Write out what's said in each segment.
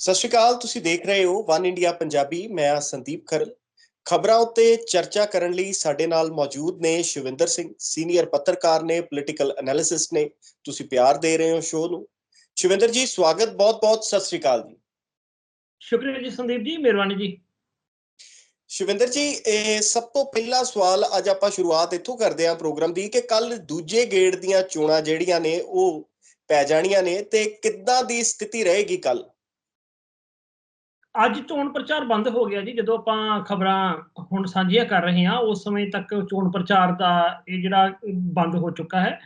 ਸਤਿ ਸ਼੍ਰੀ ਅਕਾਲ ਤੁਸੀਂ ਦੇਖ ਰਹੇ ਹੋ ਵਨ ਇੰਡੀਆ ਪੰਜਾਬੀ ਮੈਂ ਹਾਂ ਸੰਦੀਪ ਖਰਲ। ਖਬਰਾਂ ਉੱਤੇ ਚਰਚਾ ਕਰਨ ਲਈ ਸਾਡੇ ਨਾਲ ਮੌਜੂਦ ਨੇ ਸ਼ਿਵਿੰਦਰ ਸਿੰਘ ਸੀਨੀਅਰ ਪੱਤਰਕਾਰ ਨੇ ਪੋਲੀਟੀਕਲ ਐਨਾਲਿਸਿਸਟ ਨੇ। ਤੁਸੀਂ ਪਿਆਰ ਦੇ ਰਹੇ ਹੋ ਸ਼ੋਅ ਨੂੰ। ਸ਼ਿਵਿੰਦਰ ਜੀ ਸਵਾਗਤ ਬਹੁਤ-ਬਹੁਤ ਸਤਿ ਸ਼੍ਰੀ ਅਕਾਲ ਜੀ। ਸ਼ੁਕਰੀਆ ਜੀ ਸੰਦੀਪ ਜੀ ਮਿਹਰਬਾਨੀ ਜੀ। ਸ਼ਿਵਿੰਦਰ ਜੀ ਇਹ ਸਭ ਤੋਂ ਪਹਿਲਾ ਸਵਾਲ ਅੱਜ ਆਪਾਂ ਸ਼ੁਰੂਆਤ ਇੱਥੋਂ ਕਰਦੇ ਹਾਂ ਪ੍ਰੋਗਰਾਮ ਦੀ ਕਿ ਕੱਲ ਦੂਜੇ ਗੇੜ ਦੀਆਂ ਚੋਣਾਂ ਜਿਹੜੀਆਂ ਨੇ ਉਹ ਪੈ ਜਾਣੀਆਂ ਨੇ ਤੇ ਕਿੱਦਾਂ ਦੀ ਸਥਿਤੀ ਰਹੇਗੀ ਕੱਲ ਅੱਜ ਚੋਣ ਪ੍ਰਚਾਰ ਬੰਦ ਹੋ ਗਿਆ ਜੀ। ਜਦੋਂ ਆਪਾਂ ਖਬਰਾਂ ਹੁਣ ਸਾਂਝੀਆਂ ਕਰ ਰਹੇ ਹਾਂ, ਉਸ ਸਮੇਂ ਤੱਕ ਚੋਣ ਪ੍ਰਚਾਰ ਦਾ ਇਹ ਜਿਹੜਾ ਬੰਦ ਹੋ ਚੁੱਕਾ ਹੈ।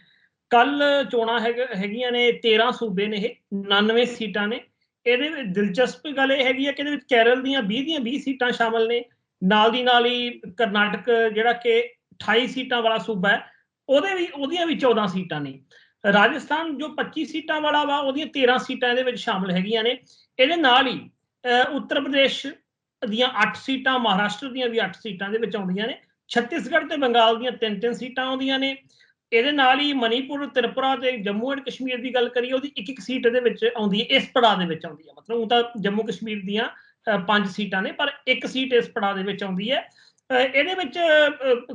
ਕੱਲ ਚੋਣਾਂ ਹੈਗੀਆਂ ਨੇ 13 ਸੂਬੇ ਨੇ ਇਹ 99 ਸੀਟਾਂ ਨੇ। ਇਹਦੇ ਵਿੱਚ ਦਿਲਚਸਪ ਗੱਲ ਇਹ ਹੈਗੀ ਹੈ ਕਿ ਇਹਦੇ ਵਿੱਚ ਕੇਰਲ ਦੀਆਂ 20 ਦੀਆਂ 20 ਸੀਟਾਂ ਸ਼ਾਮਲ ਨੇ। ਨਾਲ ਦੀ ਨਾਲ ਹੀ ਕਰਨਾਟਕ ਜਿਹੜਾ ਕਿ 28 ਸੀਟਾਂ ਵਾਲਾ ਸੂਬਾ ਹੈ, ਉਹਦੇ ਵੀ, ਉਹਦੀਆਂ ਵੀ 14 ਸੀਟਾਂ ਨੇ। ਰਾਜਸਥਾਨ ਜੋ 25 ਸੀਟਾਂ ਵਾਲਾ ਵਾ, ਉਹਦੀਆਂ 13 ਸੀਟਾਂ ਇਹਦੇ ਵਿੱਚ ਸ਼ਾਮਲ ਹੈਗੀਆਂ ਨੇ। ਇਹਦੇ ਨਾਲ ਹੀ ਉੱਤਰ ਪ੍ਰਦੇਸ਼ ਦੀਆਂ 8 ਸੀਟਾਂ, ਮਹਾਰਾਸ਼ਟਰ ਦੀਆਂ ਵੀ 8 ਸੀਟਾਂ ਦੇ ਵਿੱਚ ਆਉਂਦੀਆਂ ਨੇ। ਛੱਤੀਸਗੜ੍ਹ ਤੇ ਬੰਗਾਲ ਦੀਆਂ 3-3 ਸੀਟਾਂ ਆਉਂਦੀਆਂ ਨੇ। ਇਹਦੇ ਨਾਲ ਹੀ ਮਨੀਪੁਰ, ਤ੍ਰਿਪੁਰਾ ਤੇ ਜੰਮੂ ਐਂਡ ਕਸ਼ਮੀਰ ਦੀ ਗੱਲ ਕਰੀਏ, ਉਹਦੀ ਇੱਕ ਇੱਕ ਸੀਟ ਦੇ ਵਿੱਚ ਆਉਂਦੀ ਹੈ, ਇਸ ਪੜਾਅ ਦੇ ਵਿੱਚ ਆਉਂਦੀ ਹੈ। ਮਤਲਬ ਉਹ ਤਾਂ ਜੰਮੂ ਕਸ਼ਮੀਰ ਦੀਆਂ ਪੰਜ ਸੀਟਾਂ ਨੇ, ਪਰ ਇੱਕ ਸੀਟ ਇਸ ਪੜਾਅ ਦੇ ਵਿੱਚ ਆਉਂਦੀ ਹੈ। ਇਹਦੇ ਵਿੱਚ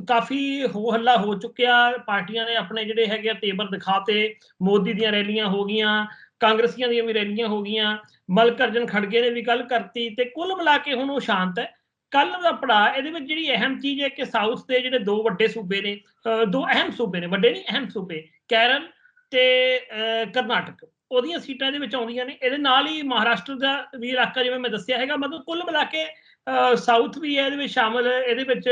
ਕਾਫੀ ਹੋ ਹੱਲਾ ਹੋ ਚੁੱਕਿਆ। ਪਾਰਟੀਆਂ ਨੇ ਆਪਣੇ ਜਿਹੜੇ ਹੈਗੇ ਤੇਬਰ ਦਿਖਾਤੇ। ਮੋਦੀ ਦੀਆਂ ਰੈਲੀਆਂ ਹੋ ਗਈਆਂ। ਕਾਂਗਰਸੀਆਂ ਦੀਆਂ ਵੀ ਰੈਲੀਆਂ ਹੋ ਗਈਆਂ ਮਲਕਰਜਨ ਖੜਗੇ ਨੇ ਵੀ ਗੱਲ ਕਰਤੀ ਤੇ ਕੁੱਲ ਮਿਲਾ ਕੇ ਹੁਣ ਉਹ ਸ਼ਾਂਤ ਹੈ। ਕੱਲ ਦਾ ਪੜਾ ਇਹਦੇ ਵਿੱਚ ਜਿਹੜੀ ਅਹਿਮ ਚੀਜ਼ ਹੈ ਕਿ ਸਾਊਥ ਦੇ ਜਿਹੜੇ ਦੋ ਵੱਡੇ ਸੂਬੇ ਨੇ ਦੋ ਅਹਿਮ ਸੂਬੇ ਨੇ, ਵੱਡੇ ਨਹੀਂ, ਅਹਿਮ ਸੂਬੇ, ਕੇਰਲ ਤੇ ਕਰਨਾਟਕ। ਉਹਦੀਆਂ ਸੀਟਾਂ ਇਹਦੇ ਵਿੱਚ ਆਉਂਦੀਆਂ ਨੇ। ਇਹਦੇ ਨਾਲ ਹੀ ਮਹਾਰਾਸ਼ਟਰ ਦਾ ਵੀ ਇਲਾਕਾ ਜਿਵੇਂ ਮੈਂ ਦੱਸਿਆ ਹੈਗਾ, ਮਤਲਬ ਕੁੱਲ ਮਿਲਾ ਕੇ ਸਾਊਥ ਵੀ ਹੈ, ਇਹਦੇ ਵਿੱਚ ਸ਼ਾਮਲ ਇਹਦੇ ਵਿੱਚ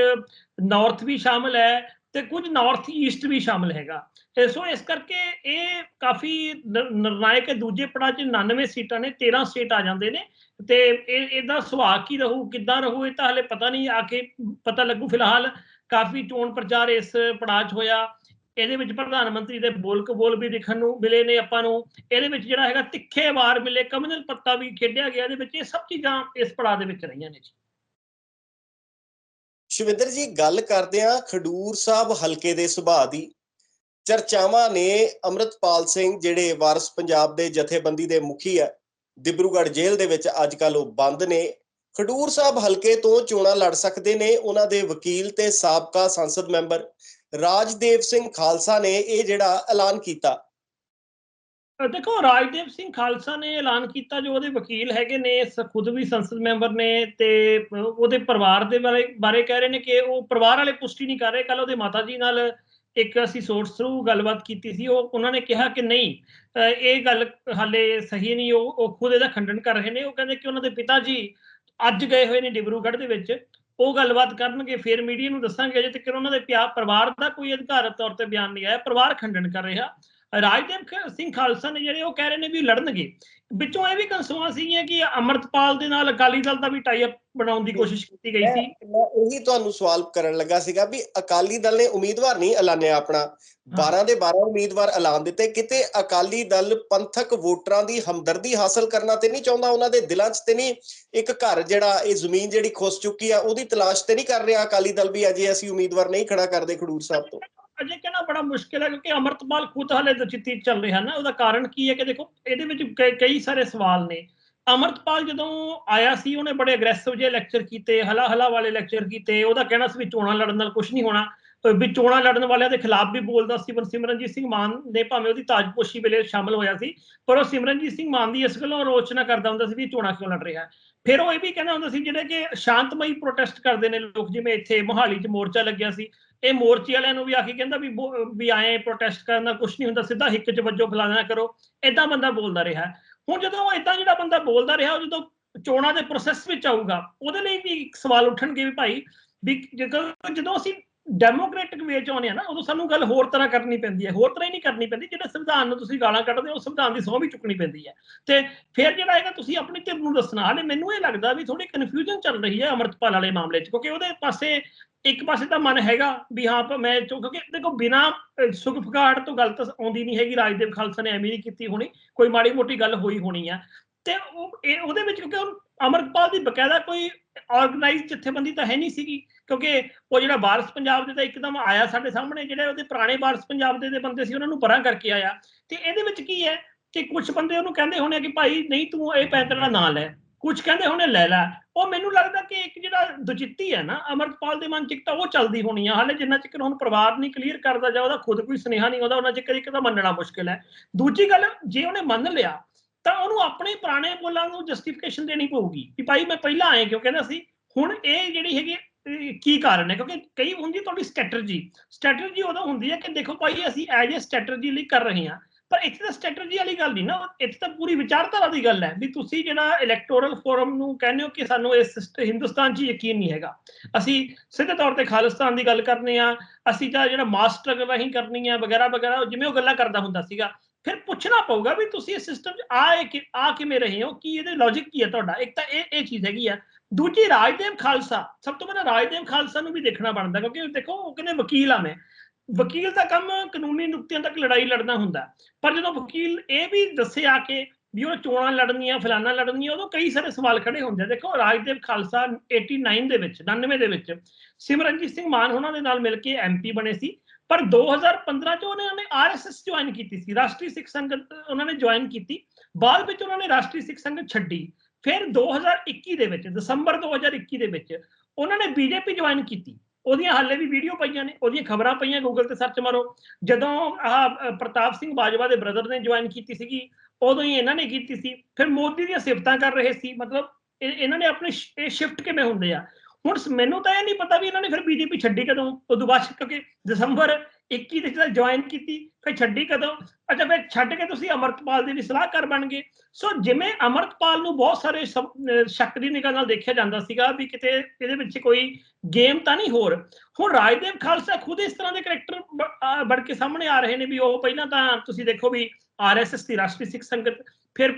ਨਾਰਥ ਵੀ ਸ਼ਾਮਲ ਹੈ। ਤੇ ਕੁਝ ਨਾਰਥ ਈਸਟ ਵੀ ਸ਼ਾਮਲ ਹੈਗਾ। ਸੋ ਇਸ ਕਰਕੇ ਇਹ ਕਾਫੀ ਨਿਰਣਾਇਕ ਹੈ। ਦੂਜੇ ਪੜਾਅ 'ਚ 99 ਸੀਟਾਂ ਨੇ 13 ਸਟੇਟ ਆ ਜਾਂਦੇ ਨੇ। ਤੇ ਇਹ, ਇਹਦਾ ਸੁਭਾਅ ਕੀ ਰਹੂ, ਕਿੱਦਾਂ ਰਹੂ, ਇਹ ਤਾਂ ਹਲੇ ਪਤਾ ਨਹੀਂ। ਆ ਕੇ ਪਤਾ ਲੱਗੂ। ਫਿਲਹਾਲ ਕਾਫੀ ਚੋਣ ਪ੍ਰਚਾਰ ਇਸ ਪੜਾਅ 'ਚ ਹੋਇਆ। ਇਹਦੇ ਵਿੱਚ ਪ੍ਰਧਾਨ ਮੰਤਰੀ ਦੇ ਬੋਲ ਕਬੋਲ ਵੀ ਦਿਖਣ ਨੂੰ ਮਿਲੇ ਨੇ ਆਪਾਂ ਨੂੰ। ਇਹਦੇ ਵਿੱਚ ਜਿਹੜਾ ਹੈਗਾ ਤਿੱਖੇ ਵਾਰ ਮਿਲੇ। ਕਮਿਊਨਲ ਪੱਤਾ ਵੀ ਖੇਡਿਆ ਗਿਆ। ਇਹਦੇ ਵਿੱਚ ਇਹ ਸਭ ਚੀਜ਼ਾਂ ਇਸ ਪੜਾਅ ਦੇ ਵਿੱਚ ਰਹੀਆਂ ਨੇ ਜੀ। ਸ਼ਿਵਿੰਦਰ ਜੀ, ਗੱਲ ਕਰਦੇ ਆ ਖਡੂਰ ਸਾਹਿਬ ਹਲਕੇ ਦੇ ਸੁਭਾਅ ਦੀ। ਚਰਚਾਵਾਂ ਨੇ ਅਮਰਤਪਾਲ ਸਿੰਘ, ਜਿਹੜੇ ਵਾਰਸ ਪੰਜਾਬ ਦੇ ਜਥੇਬੰਦੀ ਦੇ ਮੁਖੀ ਹੈ, ਦਿਬਰੂਗੜ੍ਹ ਜੇਲ੍ਹ ਦੇ ਵਿੱਚ ਅੱਜ ਕੱਲ ਉਹ ਬੰਦ ਨੇ। ਖਡੂਰ ਸਾਹਿਬ ਹਲਕੇ ਤੋਂ ਚੋਣਾਂ ਲੜ ਸਕਦੇ ਨੇ, ਉਹਨਾਂ ਦੇ ਵਕੀਲ ਤੇ ਸਾਬਕਾ ਸੰਸਦ ਮੈਂਬਰ ਰਾਜਦੇਵ ਸਿੰਘ ਖਾਲਸਾ ਨੇ ਇਹ ਜਿਹੜਾ ਐਲਾਨ ਕੀਤਾ। ਦੇਖੋ, ਰਾਜਦੇਵ ਸਿੰਘ ਖਾਲਸਾ ਨੇ ਐਲਾਨ ਕੀਤਾ ਜੋ ਉਹਦੇ ਵਕੀਲ ਹੈਗੇ ਨੇ ਖੁਦ ਵੀ ਸੰਸਦ ਮੈਂਬਰ ਨੇ ਤੇ ਉਹਦੇ ਪਰਿਵਾਰ ਦੇ ਬਾਰੇ ਬਾਰੇ ਕਹਿ ਰਹੇ ਨੇ ਕਿ ਉਹ ਪਰਿਵਾਰ ਵਾਲੇ ਪੁਸ਼ਟੀ ਨਹੀਂ ਕਰ ਰਹੇ। ਕੱਲ ਉਹਦੇ ਮਾਤਾ ਜੀ ਨਾਲ ਇੱਕ ਅਸੀਂ ਸੋਰਸ ਥਰੂ ਗੱਲਬਾਤ ਕੀਤੀ ਸੀ। ਉਹ, ਉਹਨਾਂ ਨੇ ਕਿਹਾ ਕਿ ਨਹੀਂ ਇਹ ਗੱਲ ਹਾਲੇ ਸਹੀ ਨਹੀਂ, ਉਹ ਖੁਦ ਇਹਦਾ ਖੰਡਨ ਕਰ ਰਹੇ ਨੇ। ਉਹ ਕਹਿੰਦੇ ਕਿ ਉਹਨਾਂ ਦੇ ਪਿਤਾ ਜੀ ਅੱਜ ਗਏ ਹੋਏ ਨੇ ਡਿਬਰੂਗੜ੍ਹ ਦੇ ਵਿੱਚ। ਉਹ ਗੱਲਬਾਤ ਕਰਨਗੇ, ਫਿਰ ਮੀਡੀਆ ਨੂੰ ਦੱਸਾਂਗੇ। ਅਜੇ ਤੱਕ ਉਹਨਾਂ ਦੇ ਪਿਆ, ਪਰਿਵਾਰ ਦਾ ਕੋਈ ਅਧਿਕਾਰਤ ਤੌਰ ਤੇ ਬਿਆਨ ਨਹੀਂ ਆਇਆ। ਪਰਿਵਾਰ ਖੰਡਨ ਕਰ ਰਿਹਾ। ਰਾਜਦੇਵ ਸਿੰਘ ਖਾਲਸਾ ਨੇ ਜਿਹੜੇ ਉਹ ਕਹਿ ਰਹੇ ਨੇ ਵੀ ਲੜਨਗੇ। ਵਿੱਚੋਂ ਇਹ ਵੀ ਕੰਸੂਆਂ ਸੀਗੀਆਂ ਕਿ ਅਮਰਤਪਾਲ ਦੇ ਨਾਲ ਅਕਾਲੀ ਦਲ ਦਾ ਵੀ ਟਾਈ ਅਪ ਬਣਾਉਣ ਦੀ ਕੋਸ਼ਿਸ਼ ਕੀਤੀ ਗਈ ਸੀ। ਮੈਂ ਉਹੀ ਤੁਹਾਨੂੰ ਸਵਾਲ ਕਰਨ ਲੱਗਾ ਸੀਗਾ ਵੀ ਅਕਾਲੀ ਦਲ ਨੇ ਉਮੀਦਵਾਰ ਨਹੀਂ ਐਲਾਨਿਆ ਆਪਣਾ। 12 ਦੇ 12 ਉਮੀਦਵਾਰ ਐਲਾਨ ਦਿੱਤੇ। ਕਿਤੇ ਅਕਾਲੀ ਦਲ ਪੰਥਕ ਵੋਟਰਾਂ ਦੀ ਹਮਦਰਦੀ ਹਾਸਲ ਕਰਨਾ ਤੇ ਨਹੀਂ ਚਾਹੁੰਦਾ ਉਹਨਾਂ ਦੇ ਦਿਲਾਂ 'ਚ ਤੇ ਨਹੀਂ ਇੱਕ ਘਰ ਜਿਹੜਾ ਇਹ ਜ਼ਮੀਨ ਜਿਹੜੀ ਖੁੱਸ ਚੁੱਕੀ ਆ ਉਹਦੀ ਤਲਾਸ਼ ਤੇ ਨਹੀਂ ਕਰ ਰਿਹਾ ਅਕਾਲੀ ਦਲ ਵੀ ਅਜੇ ਅਸੀਂ ਉਮੀਦਵਾਰ ਨਹੀਂ ਖੜਾ ਕਰਦੇ ਖਡੂਰ ਸਾਹਿਬ ਤੋਂ। ਅਜੇ ਕਹਿਣਾ ਬੜਾ ਮੁਸ਼ਕਿਲ ਹੈ ਕਿਉਂਕਿ ਅਮਰਤਪਾਲ ਖੁਦ ਹਲੇ ਦਚਿੱਤੀ ਚੱਲ ਰਿਹਾ ਨਾ, ਉਹਦਾ ਕਾਰਨ ਕੀ ਹੈ ਕਿ ਦੇਖੋ, ਇਹਦੇ ਵਿੱਚ ਕਈ ਸਾਰੇ ਸਵਾਲ ਨੇ। ਅਮਰਤਪਾਲ ਜਦੋਂ ਆਇਆ ਸੀ, ਉਹਨੇ ਬੜੇ ਅਗਰੈਸਿਵ ਜਿਹੇ ਲੈਕਚਰ ਕੀਤੇ ਹਲਾ ਹਲਾ ਵਾਲੇ ਲੈਕਚਰ ਕੀਤੇ, ਉਹਦਾ ਕਹਿਣਾ ਸੀ ਵੀ ਚੋਣਾਂ ਲੜਨ ਨਾਲ ਕੁਝ ਨਹੀਂ ਹੋਣਾ। ਵੀ ਚੋਣਾਂ ਲੜਨ ਵਾਲਿਆਂ ਦੇ ਖਿਲਾਫ ਵੀ ਬੋਲਦਾ ਸੀ, ਪਰ ਸਿਮਰਨਜੀਤ ਸਿੰਘ ਮਾਨ ਨੇ ਭਾਵੇਂ ਉਹਦੀ ਤਾਜਪੋਸ਼ੀ ਵੇਲੇ ਸ਼ਾਮਲ ਹੋਇਆ ਸੀ, ਪਰ ਉਹ ਸਿਮਰਨਜੀਤ ਸਿੰਘ ਮਾਨ ਦੀ ਇਸ ਗੱਲੋਂ ਆਲੋਚਨਾ ਕਰਦਾ ਹੁੰਦਾ ਸੀ ਵੀ ਚੋਣਾਂ ਕਿਉਂ ਲੜ ਰਿਹਾ ਫਿਰ ਉਹ ਇਹ ਵੀ ਕਹਿੰਦਾ ਹੁੰਦਾ ਸੀ, ਜਿਹੜੇ ਕਿ ਸ਼ਾਂਤਮਈ ਪ੍ਰੋਟੈਸਟ ਕਰਦੇ ਨੇ ਲੋਕ, ਜਿਵੇਂ ਇੱਥੇ ਮੋਹਾਲੀ 'ਚ ਮੋਰਚਾ ਲੱਗਿਆ ਸੀ ਇਹ ਮੋਰਚੇ ਵਾਲਿਆਂ ਨੂੰ ਵੀ ਆ ਕੇ ਕਹਿੰਦਾ ਵੀ ਵੀ ਆਏ ਪ੍ਰੋਟੈਸਟ ਕਰਨਾ ਕੁਝ ਨਹੀਂ ਹੁੰਦਾ, ਸਿੱਧਾ ਹਿੱਕ 'ਚ ਵੱਜੋ ਫਲਾਣਾ ਕਰੋ। ਇਦਾਂ ਬੰਦਾ ਬੋਲਦਾ ਰਿਹਾ। ਹੁਣ ਜਦੋਂ ਉਹ ਇਦਾਂ ਜਿਹੜਾ ਬੰਦਾ ਬੋਲਦਾ ਰਿਹਾ, ਉਹ ਜਦੋਂ ਚੋਣਾਂ ਦੇ ਪ੍ਰੋਸੈਸ ਵਿੱਚ ਆਊਗਾ, ਉਹਦੇ ਲਈ ਵੀ ਇੱਕ ਸਵਾਲ ਉੱਠਣਗੇ ਵੀ ਭਾਈ, ਵੀ ਜਦੋਂ ਅਸੀਂ ਡੈਮੋਕ੍ਰੈਟਿਕ ਵੇ ਚ ਆਉਂਦੇ ਆ ਨਾ, ਉਦੋਂ ਸਾਨੂੰ ਗੱਲ ਹੋਰ ਤਰ੍ਹਾਂ ਕਰਨੀ ਪੈਂਦੀ ਹੈ, ਹੋਰ ਤਰ੍ਹਾਂ ਹੀ ਨਹੀਂ ਕਰਨੀ ਪੈਂਦੀ, ਜਿਹੜਾ ਸੰਵਿਧਾਨ ਨੂੰ ਤੁਸੀਂ ਗਾਲਾਂ ਕੱਢਦੇ ਹੋ ਸੰਵਿਧਾਨ ਦੀ ਸੌਂ ਵੀ ਚੁੱਕਣੀ ਪੈਂਦੀ ਹੈ। ਤੇ ਫਿਰ ਜਿਹੜਾ ਹੈਗਾ, ਤੁਸੀਂ ਆਪਣੀ ਧਿਰ ਨੂੰ ਦੱਸਣਾ, ਹਾਲੇ ਮੈਨੂੰ ਇਹ ਲੱਗਦਾ ਵੀ ਥੋੜੀ ਕਨਫਿਊਜ਼ਨ ਚੱਲ ਰਹੀ ਹੈ ਅਮਰਤਪਾਲ ਵਾਲੇ ਮਾਮਲੇ 'ਚ, ਕਿਉਂਕਿ ਉਹਦੇ ਪਾਸੇ ਇੱਕ ਪਾਸੇ ਤਾਂ ਮਨ ਹੈਗਾ ਵੀ ਹਾਂ ਮੈਂ ਕਿਉਂਕਿ ਦੇਖੋ ਬਿਨਾ ਸੁਖ ਫਕਾੜ ਤੋਂ ਗੱਲ ਤਾਂ ਆਉਂਦੀ ਨਹੀਂ ਹੈਗੀ, ਰਾਜਦੇਵ ਖਾਲਸਾ ਨੇ ਐਵੇਂ ਨਹੀਂ ਕੀਤੀ ਹੋਣੀ, ਕੋਈ ਮਾੜੀ ਮੋਟੀ ਗੱਲ ਹੋਈ ਹੋਣੀ ਆ। ਤੇ ਉਹ ਇਹ ਉਹਦੇ ਵਿੱਚ ਕਿਉਂਕਿ ਅਮਰਪਾਲ ਦੀ ਬਕਾਇਦਾ ਕੋਈ ਆਰਗੇਨਾਈਜ਼ ਜਥੇਬੰਦੀ ਤਾਂ ਹੈ ਨਹੀਂ ਸੀਗੀ, ਕਿਉਂਕਿ ਉਹ ਜਿਹੜਾ ਵਾਰਸ ਪੰਜਾਬ ਦੇ ਤਾਂ ਇੱਕਦਮ ਆਇਆ ਸਾਡੇ ਸਾਹਮਣੇ, ਜਿਹੜੇ ਉਹਦੇ ਪੁਰਾਣੇ ਵਾਰਸ ਪੰਜਾਬ ਦੇ ਦੇ ਬੰਦੇ ਸੀ, ਉਹਨਾਂ ਨੂੰ ਪਰਾਂ ਕਰਕੇ ਆਇਆ। ਤੇ ਇਹਦੇ ਵਿੱਚ ਕੀ ਹੈ ਕਿ ਕੁਝ ਬੰਦੇ ਉਹਨੂੰ ਕਹਿੰਦੇ ਹੋਣੇ ਕਿ ਭਾਈ ਨਹੀਂ ਤੂੰ ਇਹ ਪੈਂਤੜਾ ਦਾ ਨਾਂ ਲੈ। ਕੁਝ ਕਹਿੰਦੇ ਹੋਣੇ ਲੈ ਲੈ। ਉਹ ਮੈਨੂੰ ਲੱਗਦਾ ਕਿ ਇੱਕ ਜਿਹੜਾ ਦੁਚਿੱਤੀ ਹੈ ਨਾ, ਅਮਰਪਾਲ ਦੇ ਮਨ ਚ ਤਾਂ ਉਹ ਚੱਲਦੀ ਹੋਣੀ ਆ। ਹਾਲੇ ਜਿੰਨਾ ਚਿਰ ਹੁਣ ਪਰਿਵਾਰ ਨਹੀਂ ਕਲੀਅਰ ਕਰਦਾ ਜਾਂ ਉਹਦਾ ਖੁਦ ਕੋਈ ਸੁਨੇਹਾ ਨਹੀਂ ਆਉਂਦਾ ਉਹਨਾਂ ਚਿਰ ਇੱਕ ਤਾਂ ਮੰਨਣਾ ਮੁਸ਼ਕਿਲ ਹੈ। ਦੂਜੀ ਗੱਲ, ਜੇ ਉਹਨੇ ਮੰਨ ਲਿਆ ਤਾਂ ਉਹਨੂੰ ਆਪਣੇ ਪੁਰਾਣੇ ਬੋਲਾਂ ਨੂੰ ਜਸਟੀਫਿਕੇਸ਼ਨ ਦੇਣੀ ਪਊਗੀ ਕਿ ਭਾਈ ਮੈਂ ਪਹਿਲਾਂ ਆਏ ਕਿਉਂ ਕਹਿੰਦਾ ਸੀ, ਹੁਣ ਇਹ ਜਿਹੜੀ ਹੈਗੀ ਕੀ ਕਾਰਨ ਹੈ? ਕਿਉਂਕਿ ਕਈ ਹੁੰਦੀ ਤੁਹਾਡੀ ਸਟ੍ਰੈਟਜੀ ਸਟ੍ਰੈਟਜੀ ਉਦੋਂ ਹੁੰਦੀ ਹੈ ਕਿ ਦੇਖੋ ਭਾਈ ਅਸੀਂ ਐਜ ਅ ਸਟ੍ਰੈਟਜੀ ਲਈ ਕਰ ਰਹੇ ਹਾਂ, ਪਰ ਇੱਥੇ ਤਾਂ ਸਟ੍ਰੈਟਜੀ ਵਾਲੀ ਗੱਲ ਨਹੀਂ ਨਾ, ਇੱਥੇ ਤਾਂ ਪੂਰੀ ਵਿਚਾਰਧਾਰਾ ਦੀ ਗੱਲ ਹੈ ਵੀ ਤੁਸੀਂ ਜਿਹੜਾ ਇਲੈਕਟੋਰਲ ਫੋਰਮ ਨੂੰ ਕਹਿੰਦੇ ਹੋ ਕਿ ਸਾਨੂੰ ਇਸ ਸਿਸਟ- ਹਿੰਦੁਸਤਾਨ 'ਚ ਯਕੀਨ ਨਹੀਂ ਹੈਗਾ। ਅਸੀਂ ਸਿੱਧੇ ਤੌਰ ਤੇ ਖਾਲਿਸਤਾਨ ਦੀ ਗੱਲ ਕਰਨੇ ਆ, ਅਸੀਂ ਤਾਂ ਜਿਹੜਾ ਮਾਸ ਸਟਰਗਲ ਰਾਹੀਂ ਕਰਨੀ ਆ, ਵਗੈਰਾ ਵਗੈਰਾ, ਜਿਵੇਂ ਉਹ ਗੱਲਾਂ ਕਰਦਾ ਹੁੰਦਾ ਸੀਗਾ ਫਿਰ ਪੁੱਛਣਾ ਪਊਗਾ ਵੀ ਤੁਸੀਂ ਇਸ ਸਿਸਟਮ 'ਚ ਆ ਕਿ ਆ ਕਿਵੇਂ ਰਹੇ ਹੋ, ਕੀ ਇਹਦੇ ਲੌਜੀਕ ਕੀ ਹੈ ਤੁਹਾਡਾ? ਇੱਕ ਤਾਂ ਇਹ ਇਹ ਚੀਜ਼ ਹੈਗੀ ਆ। ਦੂਜੀ ਰਾਜਦੇਵ ਖਾਲਸਾ। ਸਭ ਤੋਂ ਪਹਿਲਾਂ ਰਾਜਦੇਵ ਖਾਲਸਾ ਨੂੰ ਵੀ ਦੇਖਣਾ ਬਣਦਾ, ਕਿਉਂਕਿ ਦੇਖੋ, ਉਹ ਕਹਿੰਦੇ ਵਕੀਲ ਆ ਮੈਂ। ਵਕੀਲ ਦਾ ਕੰਮ ਕਾਨੂੰਨੀ ਨੁਕਤਿਆਂ ਤੱਕ ਲੜਾਈ ਲੜਨਾ ਹੁੰਦਾ। ਪਰ ਜਦੋਂ ਵਕੀਲ ਇਹ ਵੀ ਦੱਸੇ ਆ ਕੇ ਵੀ ਉਹ ਚੋਣਾਂ ਲੜਨੀਆਂ, ਫਲਾਨਾ ਲੜਨੀਆਂ, ਉਦੋਂ ਕਈ ਸਾਰੇ ਸਵਾਲ ਖੜੇ ਹੁੰਦੇ ਆ। ਦੇਖੋ ਰਾਜਦੇਵ ਖਾਲਸਾ 89 ਦੇ ਵਿੱਚ 99 ਦੇ ਵਿੱਚ ਸਿਮਰਨਜੀਤ ਸਿੰਘ ਮਾਨ ਉਹਨਾਂ ਦੇ ਨਾਲ ਮਿਲ ਕੇ ਐਮਪੀ ਬਣੇ ਸੀ। ਪਰ 2015 ਚ ਉਹਨਾਂ ਨੇ ਆਰਐਸਐਸ ਜੁਆਇਨ ਕੀਤੀ ਸੀ, ਰਾਸ਼ਟਰੀ ਸਿੱਖ ਸੰਗਤ, ਉਹਨਾਂ ਨੇ ਜੁਆਇਨ ਕੀਤੀ। ਬਾਅਦ ਵਿੱਚ ਉਹਨਾਂ ਨੇ ਰਾਸ਼ਟਰੀ ਸਿੱਖ ਸੰਗਤ ਛੱਡੀ। ਫਿਰ 2021 ਦੇ ਵਿੱਚ, ਦਸੰਬਰ 2021 ਦੇ ਵਿੱਚ ਉਹਨਾਂ ਨੇ ਬੀਜੇਪੀ ਜੁਆਇਨ ਕੀਤੀ। ਉਹਦੀਆਂ ਹਾਲੇ ਵੀ ਵੀਡੀਓ ਪਈਆਂ ਨੇ, ਉਹਦੀਆਂ ਖਬਰਾਂ ਪਈਆਂ ਗੂਗਲ ਤੇ ਸਰਚ ਮਾਰੋ। ਜਦੋਂ ਆਹ ਪ੍ਰਤਾਪ ਸਿੰਘ ਬਾਜਵਾ ਦੇ ਬ੍ਰਦਰ ਨੇ ਜੁਆਇਨ ਕੀਤੀ ਸੀਗੀ, ਉਦੋਂ ਹੀ ਇਹਨਾਂ ਨੇ ਕੀਤੀ ਸੀ। ਫਿਰ ਮੋਦੀ ਦੀਆਂ ਸਿਫਤਾਂ ਕਰ ਰਹੇ ਸੀ। ਮਤਲਬ ਇਹ- ਇਹਨਾਂ ਨੇ ਆਪਣੇ ਇਹ ਸ਼ਿਫਟ ਕਿਵੇਂ ਹੁੰਦੇ ਆ? ਹੁਣ ਮੈਨੂੰ ਤਾਂ ਇਹ ਨਹੀਂ ਪਤਾ ਵੀ ਇਹਨਾਂ ਨੇ ਫਿਰ ਬੀਜੇਪੀ ਛੱਡੀ ਕਦੋਂ? ਉਦੋਂ ਬਾਅਦ 'ਚ ਕਿਉਂਕਿ ਦਸੰਬਰ 21 ਦੇ ਜਦੋਂ ਜੁਆਇਨ ਕੀਤੀ, ਫਿਰ ਛੱਡੀ ਕਦੋਂ? ਅੱਛਾ, ਫਿਰ ਛੱਡ ਕੇ ਤੁਸੀਂ ਅਮਰਤਪਾਲ ਦੇ ਵੀ ਸਲਾਹਕਾਰ ਬਣ ਗਏ। ਸੋ ਜਿਵੇਂ ਅਮਰਤਪਾਲ ਨੂੰ ਬਹੁਤ ਸਾਰੇ ਸ਼ੱਕ ਦੀ ਨਿਗਾਹ ਨਾਲ ਦੇਖਿਆ ਜਾਂਦਾ ਸੀਗਾ ਵੀ ਕਿਤੇ ਇਹਦੇ ਵਿੱਚ ਕੋਈ ਗੇਮ ਤਾਂ ਨਹੀਂ ਹੋਰ। ਹੁਣ ਰਾਜਦੇਵ ਖਾਲਸਾ ਖੁਦ ਇਸ ਤਰ੍ਹਾਂ ਦੇ ਕਰੈਕਟਰ ਬਣ ਕੇ ਸਾਹਮਣੇ ਆ ਰਹੇ ਨੇ ਵੀ ਉਹ ਪਹਿਲਾਂ ਤਾਂ ਤੁਸੀਂ ਦੇਖੋ ਵੀ ਆਰਐਸਐਸ ਦੀ ਰਾਸ਼ਟਰੀ ਸਿੱਖ ਸੰਗਤ, ਫਿਰ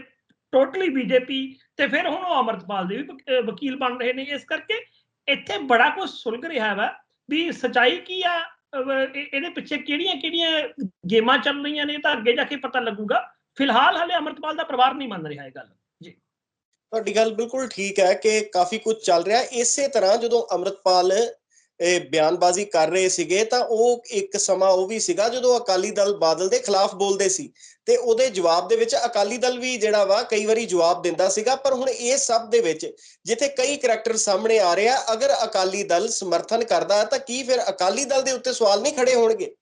ਟੋਟਲੀ ਬੀਜੇਪੀ ਤੇ ਫਿਰ ਹੁਣ ਉਹ ਅਮਰਤਪਾਲ ਦੇ ਵੀ ਵਕੀਲ ਬਣ ਰਹੇ ਨੇ। ਇਸ ਕਰਕੇ ਇੱਥੇ ਬੜਾ ਕੁਝ ਸੁਲਗ ਰਿਹਾ ਵਾ ਵੀ ਸਚਾਈ ਕੀ ਆ? ਇਹਦੇ ਪਿੱਛੇ ਕਿਹੜੀਆਂ ਕਿਹੜੀਆਂ ਗੇਮਾਂ ਚੱਲ ਰਹੀਆਂ ਨੇ ਤਾਂ ਅੱਗੇ ਜਾ ਕੇ ਪਤਾ ਲੱਗੂਗਾ। ਫਿਲਹਾਲ ਹਲੇ ਅਮਰਤਪਾਲ ਦਾ ਪਰਿਵਾਰ ਨਹੀਂ ਮੰਨ ਰਿਹਾ ਇਹ ਗੱਲ। ਜੀ। ਤੁਹਾਡੀ ਗੱਲ ਬਿਲਕੁਲ ਠੀਕ ਹੈ ਕਿ ਕਾਫੀ ਕੁਝ ਚੱਲ ਰਿਹਾ। ਇਸੇ ਤਰ੍ਹਾਂ ਜਦੋਂ ਅੰਮ੍ਰਿਤਪਾਲ ਇਹ ਬਿਆਨਬਾਜ਼ੀ ਕਰ ਰਹੇ ਸੀਗੇ ਤਾਂ ਉਹ ਇੱਕ ਸਮਾਂ ਉਹ ਵੀ ਸੀਗਾ ਜਦੋਂ ਅਕਾਲੀ ਦਲ ਬਾਦਲ ਦੇ ਖਿਲਾਫ ਬੋਲਦੇ ਸੀ ਤੇ ਉਹਦੇ ਜਵਾਬ ਦੇ ਵਿੱਚ ਅਕਾਲੀ ਦਲ ਵੀ ਜਿਹੜਾ ਵਾ ਕਈ ਵਾਰੀ ਜਵਾਬ ਦਿੰਦਾ ਸੀਗਾ ਪਰ ਹੁਣ ਇਹ ਸਭ ਦੇ ਵਿੱਚ ਜਿੱਥੇ ਕਈ ਕਰੈਕਟਰ ਸਾਹਮਣੇ ਆ ਰਹੇ ਅਗਰ ਅਕਾਲੀ ਦਲ ਸਮਰਥਨ ਕਰਦਾ ਤਾਂ ਕੀ ਫਿਰ ਅਕਾਲੀ ਦਲ ਦੇ ਉੱਤੇ ਸਵਾਲ ਨਹੀਂ ਖੜੇ ਹੋਣਗੇ?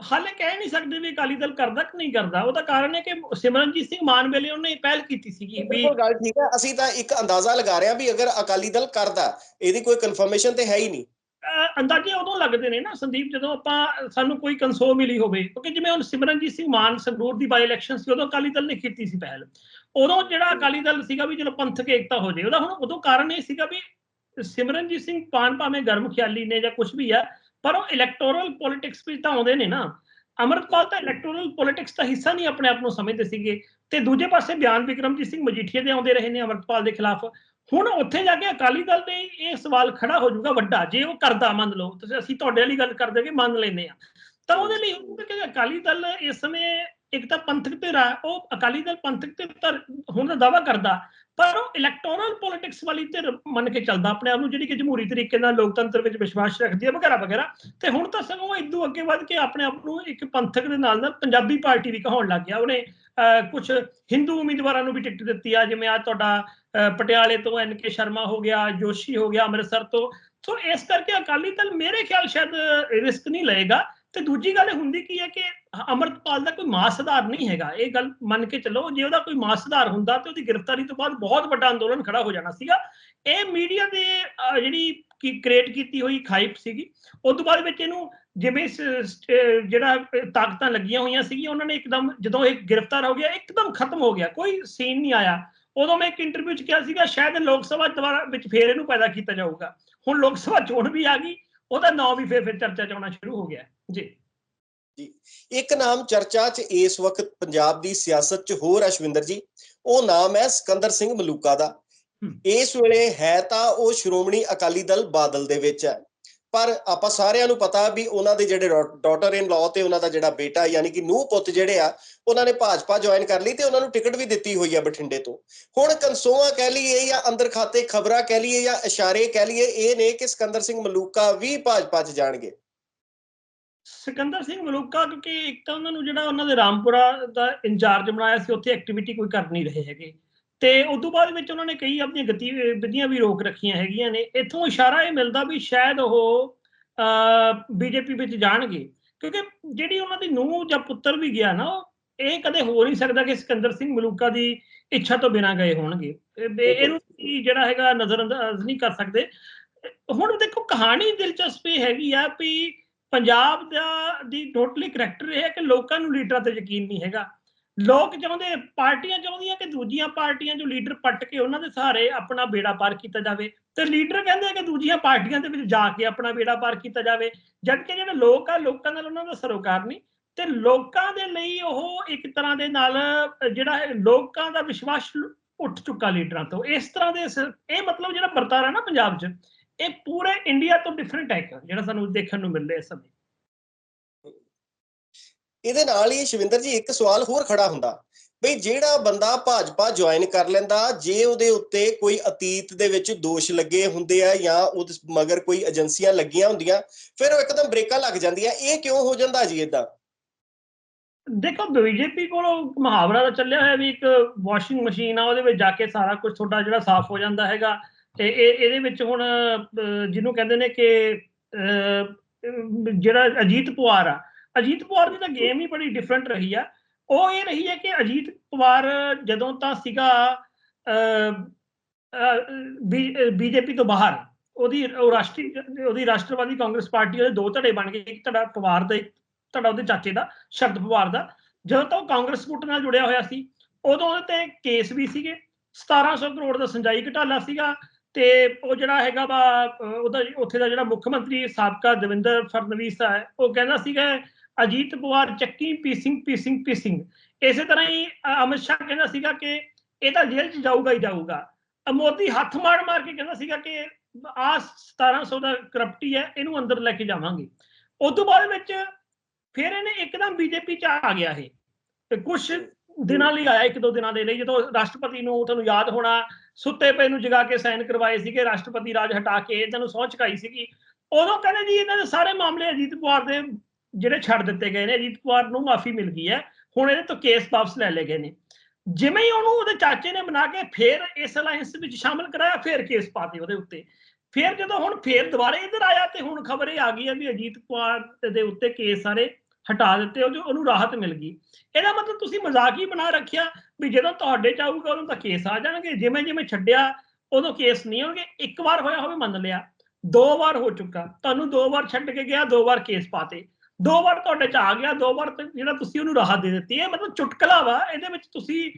ਹਾਲੇ ਕਹਿ ਨਹੀਂ ਸਕਦੇ ਵੀ ਅਕਾਲੀ ਦਲ ਕਰਦਾ ਕਿ ਨਹੀਂ ਕਰਦਾ ਉਹਦਾ ਕਾਰਨ ਹੈ ਕਿ ਸਿਮਰਨਜੀਤ ਸਿੰਘ ਮਾਨ ਵੇਲੇ ਉਹਨੇ ਪਹਿਲ ਕੀਤੀ ਸੀਗੀ ਵੀ ਬਿਲਕੁਲ ਗੱਲ ਠੀਕ ਹੈ ਅਸੀਂ ਤਾਂ ਇੱਕ ਅੰਦਾਜ਼ਾ ਲਗਾ ਰਹੇ ਹਾਂ ਵੀ ਅਗਰ ਅਕਾਲੀ ਦਲ ਕਰਦਾ ਇਹਦੀ ਕੋਈ ਕਨਫਰਮੇਸ਼ਨ ਤੇ ਹੈ ਹੀ ਨਹੀਂ। ਅੰਦਾਜ਼ੇ ਉਦੋਂ ਲੱਗਦੇ ਨੇ ਨਾ ਸੰਦੀਪ, ਜਦੋਂ ਆਪਾਂ ਸਾਨੂੰ ਕੋਈ ਕੰਸੋ ਮਿਲੀ ਹੋਵੇ, ਕਿਉਂਕਿ ਜਿਵੇਂ ਹੁਣ ਸਿਮਰਨਜੀਤ ਸਿੰਘ ਮਾਨ ਸੰਗਰੂਰ ਦੀ ਬਾਈ ਇਲੈਕਸ਼ਨ ਸੀ, ਉਦੋਂ ਅਕਾਲੀ ਦਲ ਨੇ ਕੀਤੀ ਸੀ ਪਹਿਲ। ਉਦੋਂ ਜਿਹੜਾ ਅਕਾਲੀ ਦਲ ਸੀਗਾ ਵੀ ਚਲੋ ਪੰਥਕ ਏਕਤਾ ਹੋ ਜਾਏ ਉਹਦਾ ਹੁਣ ਉਦੋਂ ਕਾਰਨ ਇਹ ਸੀਗਾ ਵੀ ਸਿਮਰਨਜੀਤ ਸਿੰਘ ਮਾਨ ਭਾਵੇਂ ਗਰਮ ਖਿਆਲੀ ਨੇ ਜਾਂ ਕੁਝ ਵੀ ਆ ਪਰ ਉਹ ਇਲੈਕਟੋਰਲ ਪੋਲਿਟਿਕਸ ਵਿੱਚ ਤਾਂ ਆਉਂਦੇ ਨੇ ਨਾ। ਅਮਰਪਾਲ ਤਾਂ ਇਲੈਕਟੋਰਲ ਪੋਲਿਟਿਕਸ ਦਾ ਹਿੱਸਾ ਨਹੀਂ ਆਪਣੇ ਆਪ ਨੂੰ ਸਮਝਦੇ ਸੀਗੇ, ਤੇ ਦੂਜੇ ਪਾਸੇ ਬਿਆਨ ਵਿਕਰਮਜੀਤ ਸਿੰਘ ਮਜੀਠੀਆ ਦੇ ਆਉਂਦੇ ਰਹੇ ਨੇ ਅਮਰਪਾਲ ਦੇ ਖਿਲਾਫ। ਹੁਣ ਉੱਥੇ ਜਾ ਕੇ ਅਕਾਲੀ ਦਲ ਦੇ ਇਹ ਸਵਾਲ ਖੜਾ ਹੋ ਜਾਊਗਾ ਵੱਡਾ, ਜੇ ਉਹ ਕਰਦਾ ਮੰਨ ਲਓ, ਤੁਸੀਂ ਅਸੀਂ ਤੁਹਾਡੇ ਵਾਲੀ ਗੱਲ ਕਰਦੇ ਕਿ ਮੰਨ ਲੈਂਦੇ ਆ ਤਾਂ ਉਹਦੇ ਲਈ ਕਿ ਅਕਾਲੀ ਦਲ ਇਸ ਸਮੇਂ ਇੱਕ ਤਾਂ ਪੰਥਕ ਧਿਰ ਆ, ਉਹ ਅਕਾਲੀ ਦਲ ਪੰਥਕ ਧਿਰ ਤਾਂ ਹੁਣ ਦਾ ਦਾਵਾ ਕਰਦਾ, ਪਰ ਉਹ ਇਲੈਕਟੋਰਲ ਪੋਲਿਟਿਕਸ ਵਾਲੀ ਧਿਰ ਮੰਨ ਕੇ ਚੱਲਦਾ, ਆਪਣੇ ਆਪ ਨੂੰ ਜਿਹੜੀ ਕਿ ਜਮਹੂਰੀ ਤਰੀਕੇ ਨਾਲ ਲੋਕਤੰਤਰ ਵਿੱਚ ਵਿਸ਼ਵਾਸ ਰੱਖਦੀ ਹੈ ਵਗੈਰਾ ਵਗੈਰਾ। ਤੇ ਹੁਣ ਤਾਂ ਸਗੋਂ ਉਹ ਇਦੋਂ ਅੱਗੇ ਵੱਧ ਕੇ ਆਪਣੇ ਆਪ ਨੂੰ ਇੱਕ ਪੰਥਕ ਦੇ ਨਾਲ ਨਾਲ ਪੰਜਾਬੀ ਪਾਰਟੀ ਵੀ ਕਹਾਉਣ ਲੱਗ ਗਿਆ, ਉਹਨੇ ਕੁਝ ਹਿੰਦੂ ਉਮੀਦਵਾਰਾਂ ਨੂੰ ਵੀ ਟਿਕਟ ਦਿੱਤੀ ਆ, ਜਿਵੇਂ ਆ ਤੁਹਾਡਾ ਪਟਿਆਲੇ ਤੋਂ ਐਨ ਕੇ ਸ਼ਰਮਾ ਹੋ ਗਿਆ, ਜੋਸ਼ੀ ਹੋ ਗਿਆ, ਅੰਮ੍ਰਿਤਸਰ ਤੋਂ। ਸੋ ਇਸ ਕਰਕੇ ਅਕਾਲੀ ਦਲ ਮੇਰੇ ਖਿਆਲ ਸ਼ਾਇਦ ਰਿਸਕ ਨਹੀਂ ਲਏਗਾ। ਤੇ ਦੂਜੀ ਗੱਲ ਇਹ ਹੁੰਦੀ ਕੀ ਹੈ ਕਿ ਅਮਰਤਪਾਲ ਦਾ ਕੋਈ ਮਾਸ ਆਧਾਰ ਨਹੀਂ ਹੈਗਾ। ਇਹ ਗੱਲ ਮੰਨ ਕੇ ਚੱਲੋ, ਜੇ ਉਹਦਾ ਕੋਈ ਮਾਸ ਆਧਾਰ ਹੁੰਦਾ ਤੇ ਉਹਦੀ ਗ੍ਰਿਫਤਾਰੀ ਤੋਂ ਬਾਅਦ ਬਹੁਤ ਵੱਡਾ ਅੰਦੋਲਨ ਖੜਾ ਹੋ ਜਾਣਾ ਸੀਗਾ। ਇਹ ਮੀਡੀਆ ਦੇ ਜਿਹੜੀ ਕੀ ਕ੍ਰੀਏਟ ਕੀਤੀ ਹੋਈ ਖਾਈਪ ਸੀਗੀ ਉਸ ਤੋਂ ਬਾਅਦ ਵਿੱਚ ਇਹਨੂੰ ਜਿਵੇਂ ਜਿਹੜਾ ਤਾਕਤਾਂ ਲੱਗੀਆਂ ਹੋਈਆਂ ਸੀਗੀਆਂ ਉਹਨਾਂ ਨੇ ਇੱਕਦਮ ਜਦੋਂ ਇਹ ਗ੍ਰਿਫਤਾਰ ਹੋ ਗਿਆ ਇੱਕਦਮ ਖਤਮ ਹੋ ਗਿਆ ਕੋਈ ਸੀਨ ਨਹੀਂ ਆਇਆ। ਉਦੋਂ ਮੈਂ ਇੱਕ ਇੰਟਰਵਿਊ 'ਚ ਕਿਹਾ ਸੀਗਾ ਸ਼ਾਇਦ ਲੋਕ ਸਭਾ ਦੁਬਾਰਾ ਵਿੱਚ ਫੇਰ ਇਹਨੂੰ ਪੈਦਾ ਕੀਤਾ ਜਾਊਗਾ। ਹੁਣ ਲੋਕ ਸਭਾ ਚੋਣ ਵੀ ਆ ਗਈ ਉਹਦਾ ਨਾਂ ਵੀ ਫੇਰ ਫੇਰ ਚਰਚਾ 'ਚ ਆਉਣਾ ਸ਼ੁਰੂ ਹੋ ਗਿਆ। ਜੀ। ਇੱਕ ਨਾਮ ਚਰਚਾ 'ਚ ਇਸ ਵਕਤ ਪੰਜਾਬ ਦੀ ਸਿਆਸਤ 'ਚ ਹੋਰ ਅਸ਼ਵਿੰਦਰ ਜੀ। ਉਹ ਨਾਮ ਹੈ ਸਿਕੰਦਰ ਸਿੰਘ ਮਲੂਕਾ ਦਾ। ਇਸ ਵੇਲੇ ਹੈ ਤਾਂ ਉਹ ਸ਼੍ਰੋਮਣੀ ਅਕਾਲੀ ਦਲ ਬਾਦਲ ਦੇ ਵਿੱਚ ਹੈ। ਪਰ ਆਪਾਂ ਸਾਰਿਆਂ ਨੂੰ ਪਤਾ ਵੀ ਉਹਨਾਂ ਦੇ ਜਿਹੜੇ ਡਾਟਰ ਇਨ ਲਾਅ ਤੇ ਉਹਨਾਂ ਦਾ ਜਿਹੜਾ ਬੇਟਾ, ਯਾਨੀ ਕਿ ਨੂੰਹ ਪੁੱਤ ਜਿਹੜੇ ਆ, ਉਹਨਾਂ ਨੇ ਭਾਜਪਾ ਜੁਆਇਨ ਕਰ ਲਈ ਤੇ ਉਹਨਾਂ ਨੂੰ ਟਿਕਟ ਵੀ ਦਿੱਤੀ ਹੋਈ ਆ ਬਠਿੰਡੇ ਤੋਂ। ਹੁਣ ਕਨਸੋਆ ਕਹਿ ਲਈਏ ਜਾਂ ਅੰਦਰ ਖਾਤੇ ਖਬਰਾਂ ਕਹਿ ਲਈਏ ਜਾਂ ਇਸ਼ਾਰੇ ਕਹਿ ਲਈਏ, ਇਹ ਨੇ ਕਿ ਸਿਕੰਦਰ ਸਿੰਘ ਮਲੂਕਾ ਵੀ ਭਾਜਪਾ 'ਚ ਜਾਣਗੇ। ਸਿਕੰਦਰ ਸਿੰਘ ਮਲੂਕਾ ਕਿਉਂਕਿ ਇੱਕ ਤਾਂ ਉਹਨਾਂ ਨੂੰ ਜਿਹੜਾ ਉਹਨਾਂ ਦੇ ਰਾਮਪੁਰਾ ਦਾ ਇੰਚਾਰਜ ਬਣਾਇਆ ਸੀ, ਉੱਥੇ ਐਕਟੀਵਿਟੀ ਕੋਈ ਕਰ ਨਹੀਂ ਰਹੇ ਹੈਗੇ। ਤੇ ਉਸ ਤੋਂ ਬਾਅਦ ਵਿੱਚ ਉਹਨਾਂ ਨੇ ਕਈ ਆਪਣੀਆਂ ਗਤੀਵਿਧੀਆਂ ਵੀ ਰੋਕ ਰੱਖੀਆਂ ਹੈਗੀਆਂ ਨੇ। ਇੱਥੋਂ ਇਸ਼ਾਰਾ ਇਹ ਮਿਲਦਾ ਵੀ ਸ਼ਾਇਦ ਉਹ ਬੀਜੇਪੀ ਵਿੱਚ ਜਾਣਗੇ। ਕਿਉਂਕਿ ਜਿਹੜੀ ਉਹਨਾਂ ਦੀ ਨੂੰਹ ਜਾਂ ਪੁੱਤਰ ਵੀ ਗਿਆ ਨਾ ਇਹ ਕਦੇ ਹੋ ਨਹੀਂ ਸਕਦਾ ਕਿ ਸਿਕੰਦਰ ਸਿੰਘ ਮਲੂਕਾ ਦੀ ਇੱਛਾ ਤੋਂ ਬਿਨਾਂ ਗਏ ਹੋਣਗੇ। ਇਹ- ਇਹ- ਇਹਨੂੰ ਜਿਹੜਾ ਹੈਗਾ ਨਜ਼ਰ ਅੰਦਾਜ਼ ਨਹੀਂ ਕਰ ਸਕਦੇ। ਹੁਣ ਦੇਖੋ ਕਹਾਣੀ ਦਿਲਚਸਪ ਹੈਗੀ ਆ ਵੀ ਪੰਜਾਬ ਦਾ ਦੀ ਟੋਟਲੀ ਕਰੈਕਟਰ ਇਹ ਹੈ ਕਿ ਲੋਕਾਂ ਨੂੰ ਲੀਡਰਾਂ ਤੇ ਯਕੀਨ ਨਹੀਂ ਹੈਗਾ। ਲੋਕ ਚਾਹੁੰਦੇ ਪਾਰਟੀਆਂ ਚਾਹੁੰਦੀਆਂ ਕਿ ਦੂਜੀਆਂ ਪਾਰਟੀਆਂ ਜੋ ਲੀਡਰ ਪੱਟ ਕੇ ਉਹਨਾਂ ਦੇ ਸਹਾਰੇ ਆਪਣਾ ਬੇੜਾ ਪਾਰ ਕੀਤਾ ਜਾਵੇ। ਤੇ ਲੀਡਰ ਕਹਿੰਦੇ ਕਿ ਦੂਜੀਆਂ ਪਾਰਟੀਆਂ ਦੇ ਵਿੱਚ ਜਾ ਕੇ ਆਪਣਾ ਬੇੜਾ ਪਾਰ ਕੀਤਾ ਜਾਵੇ। ਜਦ ਕਿ ਜਿਹੜੇ ਲੋਕ ਆ ਲੋਕਾਂ ਨਾਲ ਉਹਨਾਂ ਦਾ ਸਰੋਕਾਰ ਨਹੀਂ। ਤੇ ਲੋਕਾਂ ਦੇ ਲਈ ਉਹ ਇੱਕ ਤਰ੍ਹਾਂ ਦੇ ਨਾਲ ਜਿਹੜਾ ਲੋਕਾਂ ਦਾ ਵਿਸ਼ਵਾਸ ਉੱਠ ਚੁੱਕਾ ਲੀਡਰਾਂ ਤੋਂ। ਇਸ ਤਰ੍ਹਾਂ ਦੇ ਇਹ ਮਤਲਬ ਜਿਹੜਾ ਵਰਤਾਰਾ ਨਾ ਪੰਜਾਬ 'ਚ ਇਹ ਪੂਰੇ ਇੰਡੀਆ ਤੋਂ ਡਿਫਰੈਂਟ ਹੈ ਇੱਕ, ਜਿਹੜਾ ਸਾਨੂੰ ਦੇਖਣ ਨੂੰ ਮਿਲ ਰਿਹਾ ਇਸ ਸਮੇਂ। ਇਹਦੇ ਨਾਲ ਹੀ ਸ਼ਵਿੰਦਰ ਜੀ ਇੱਕ ਸਵਾਲ ਹੋਰ ਖੜਾ ਹੁੰਦਾ ਬਈ ਜਿਹੜਾ ਬੰਦਾ ਭਾਜਪਾ ਜੁਆਇਨ ਕਰ ਲੈਂਦਾ ਜੇ ਉਹਦੇ ਉੱਤੇ ਕੋਈ ਅਤੀਤ ਦੇ ਵਿੱਚ ਦੋਸ਼ ਲੱਗੇ ਹੁੰਦੇ ਆ ਜਾਂ ਉਹਦੇ ਮਗਰ ਕੋਈ ਏਜੰਸੀਆਂ ਲੱਗੀਆਂ ਹੁੰਦੀਆਂ ਫਿਰ ਉਹ ਇੱਕਦਮ ਬ੍ਰੇਕਾਂ ਲੱਗ ਜਾਂਦੀਆਂ ਇਹ ਕਿਉਂ ਹੋ ਜਾਂਦਾ ਜੀ ਇਦਾਂ ਦੇਖੋ ਬੀਜੇਪੀ ਕੋਲ ਮੁਹਾਵਰਾ ਤਾਂ ਚੱਲਿਆ ਹੋਇਆ ਵੀ ਇੱਕ ਵਾਸ਼ਿੰਗ ਮਸ਼ੀਨ ਆ ਉਹਦੇ ਵਿੱਚ ਜਾ ਕੇ ਸਾਰਾ ਕੁਝ ਤੁਹਾਡਾ ਜਿਹੜਾ ਸਾਫ਼ ਹੋ ਜਾਂਦਾ ਹੈਗਾ ਤੇ ਇਹ ਇਹਦੇ ਵਿੱਚ ਹੁਣ ਜਿਹਨੂੰ ਕਹਿੰਦੇ ਨੇ ਕਿ ਅਹ, ਜਿਹੜਾ ਅਜੀਤ ਪਵਾਰ ਆ ਅਜੀਤ ਪਵਾਰ ਦੀ ਤਾਂ ਗੇਮ ਹੀ ਬੜੀ ਡਿਫਰੈਂਟ ਰਹੀ ਆ। ਉਹ ਇਹ ਰਹੀ ਹੈ ਕਿ ਅਜੀਤ ਪਵਾਰ ਜਦੋਂ ਤਾਂ ਸੀਗਾ ਬੀਜੇਪੀ ਤੋਂ ਬਾਹਰ, ਉਹਦੀ, ਉਹ ਰਾਸ਼ਟਰੀ, ਉਹਦੀ ਰਾਸ਼ਟਰਵਾਦੀ ਕਾਂਗਰਸ ਪਾਰਟੀ ਉਹਦੇ ਦੋ ਧੜੇ ਬਣ ਗਏ, ਇੱਕ ਧੜਾ ਪਵਾਰ ਦਾ ਇੱਕ ਧੜਾ ਉਹਦੇ ਚਾਚੇ ਦਾ, ਸ਼ਰਦ ਪਵਾਰ ਦਾ। ਜਦੋਂ ਤੋਂ ਉਹ ਕਾਂਗਰਸ ਗੁੱਟ ਨਾਲ ਜੁੜਿਆ ਹੋਇਆ ਸੀ, ਉਦੋਂ ਉਹਦੇ ਤੇ ਕੇਸ ਵੀ ਸੀਗੇ। 1700 ਕਰੋੜ ਦਾ ਸੰਜਾਈ ਘਟਾਲਾ ਸੀਗਾ ਤੇ ਉਹ ਜਿਹੜਾ ਹੈਗਾ ਵਾ ਉਹਦਾ, ਉੱਥੇ ਦਾ ਜਿਹੜਾ ਮੁੱਖ ਮੰਤਰੀ ਸਾਬਕਾ ਦਵਿੰਦਰ ਫੜਨਵੀਸ ਹੈ, ਉਹ ਕਹਿੰਦਾ ਸੀਗਾ ਅਜੀਤ ਪਵਾਰ ਚੱਕੀ, ਪੀਸਿੰਗ ਪੀਸਿੰਗ ਪੀਸਿੰਗ। ਇਸੇ ਤਰ੍ਹਾਂ ਹੀ ਅਮਿਤ ਸ਼ਾਹ ਕਹਿੰਦਾ ਸੀਗਾ ਕਿ ਇਹ ਤਾਂ ਜੇਲ੍ਹ 'ਚ ਜਾਊਗਾ ਹੀ ਜਾਊਗਾ। ਮੋਦੀ ਹੱਥ ਮਾਰ ਮਾਰ ਕੇ ਕਹਿੰਦਾ ਸੀਗਾ ਕਿ ਆ 1700 ਦਾ ਕਰਪਟੀ ਹੈ, ਇਹਨੂੰ ਅੰਦਰ ਲੈ ਕੇ ਜਾਵਾਂਗੇ। ਉਸ ਤੋਂ ਬਾਅਦ ਵਿੱਚ ਫਿਰ ਇਹਨੇ ਇੱਕਦਮ ਬੀਜੇਪੀ 'ਚ ਆ ਗਿਆ ਇਹ। ਤੇ ਕੁਝ ਦਿਨਾਂ ਲਈ ਆਇਆ, ਇੱਕ ਦੋ ਦਿਨਾਂ ਦੇ ਲਈ, ਜਦੋਂ ਰਾਸ਼ਟਰਪਤੀ ਨੂੰ ਤੁਹਾਨੂੰ ਯਾਦ ਹੋਣਾ, ਸੁੱਤੇ ਪਏ ਨੂੰ ਜਗਾ ਕੇ ਸਾਈਨ ਕਰਵਾਏ ਸੀਗੇ, ਰਾਸ਼ਟਰਪਤੀ ਰਾਜ ਹਟਾ ਕੇ ਇਹਨਾਂ ਨੂੰ ਸਹੁੰ ਚੁਕਾਈ ਸੀਗੀ। ਉਦੋਂ ਕਹਿੰਦੇ ਜੀ, ਇਹਨਾਂ ਦੇ ਸਾਰੇ ਮਾਮਲੇ ਅਜੀਤ ਪਵਾਰ ਦੇ ਜਿਹੜੇ ਛੱਡ ਦਿੱਤੇ ਗਏ ਨੇ ਅਜੀਤ ਕੁਮਾਰ ਨੂੰ ਮਾਫੀ ਮਿਲ ਗਈ ਹੈ। ਹੁਣ ਇਹਦੇ ਤੋਂ ਕੇਸ ਵਾਪਸ ਲੈ ਲਏ ਗਏ ਨੇ। ਜਿਵੇਂ ਹੀ ਉਹਨੂੰ ਉਹਦੇ ਚਾਚੇ ਨੇ ਬਣਾ ਕੇ ਫੇਰ ਇਸ ਅਲਾਈਅੰਸ ਵਿੱਚ ਸ਼ਾਮਲ ਕਰਾਇਆ, ਫੇਰ ਕੇਸ ਪਾਤੇ ਉਹਦੇ ਉੱਤੇ। ਫੇਰ ਜਦੋਂ ਹੁਣ ਫੇਰ ਦੁਬਾਰੇ ਇੱਧਰ ਆਇਆ ਤੇ ਹੁਣ ਖਬਰ ਇਹ ਆ ਗਈ ਹੈ ਵੀ ਅਜੀਤ ਕੁਮਾਰ ਦੇ ਉੱਤੇ ਕੇਸ ਸਾਰੇ ਹਟਾ ਦਿੱਤੇ ਉਹ ਜੋ ਉਹਨੂੰ ਰਾਹਤ ਮਿਲ ਗਈ। ਇਹਦਾ ਮਤਲਬ ਤੁਸੀਂ ਮਜ਼ਾਕ ਹੀ ਬਣਾ ਰੱਖਿਆ ਵੀ ਜਦੋਂ ਤੁਹਾਡੇ ਚ ਆਊਗਾ ਉਦੋਂ ਤਾਂ ਕੇਸ ਆ ਜਾਣਗੇ। ਜਿਵੇਂ ਜਿਵੇਂ ਛੱਡਿਆ, ਉਦੋਂ ਕੇਸ ਨਹੀਂ ਹੋਣਗੇ। ਇੱਕ ਵਾਰ ਹੋਇਆ ਹੋਵੇ ਮੰਨ ਲਿਆ। ਦੋ ਵਾਰ ਹੋ ਚੁੱਕਾ। ਤੁਹਾਨੂੰ ਦੋ ਵਾਰ ਛੱਡ ਕੇ ਗਿਆ, ਦੋ ਵਾਰ ਕੇਸ ਪਾਤੇ ਦੋ ਵਾਰ ਤੁਹਾਡੇ ਚ ਆ ਗਿਆ, ਦੋ ਵਾਰ ਜਿਹੜਾ ਤੁਸੀਂ ਉਹਨੂੰ ਰਾਹਤ ਦੇ ਦਿੱਤੀ। ਹੈ ਮਤਲਬ ਚੁਟਕਲਾ ਵਾ, ਇਹਦੇ ਵਿੱਚ ਤੁਸੀਂ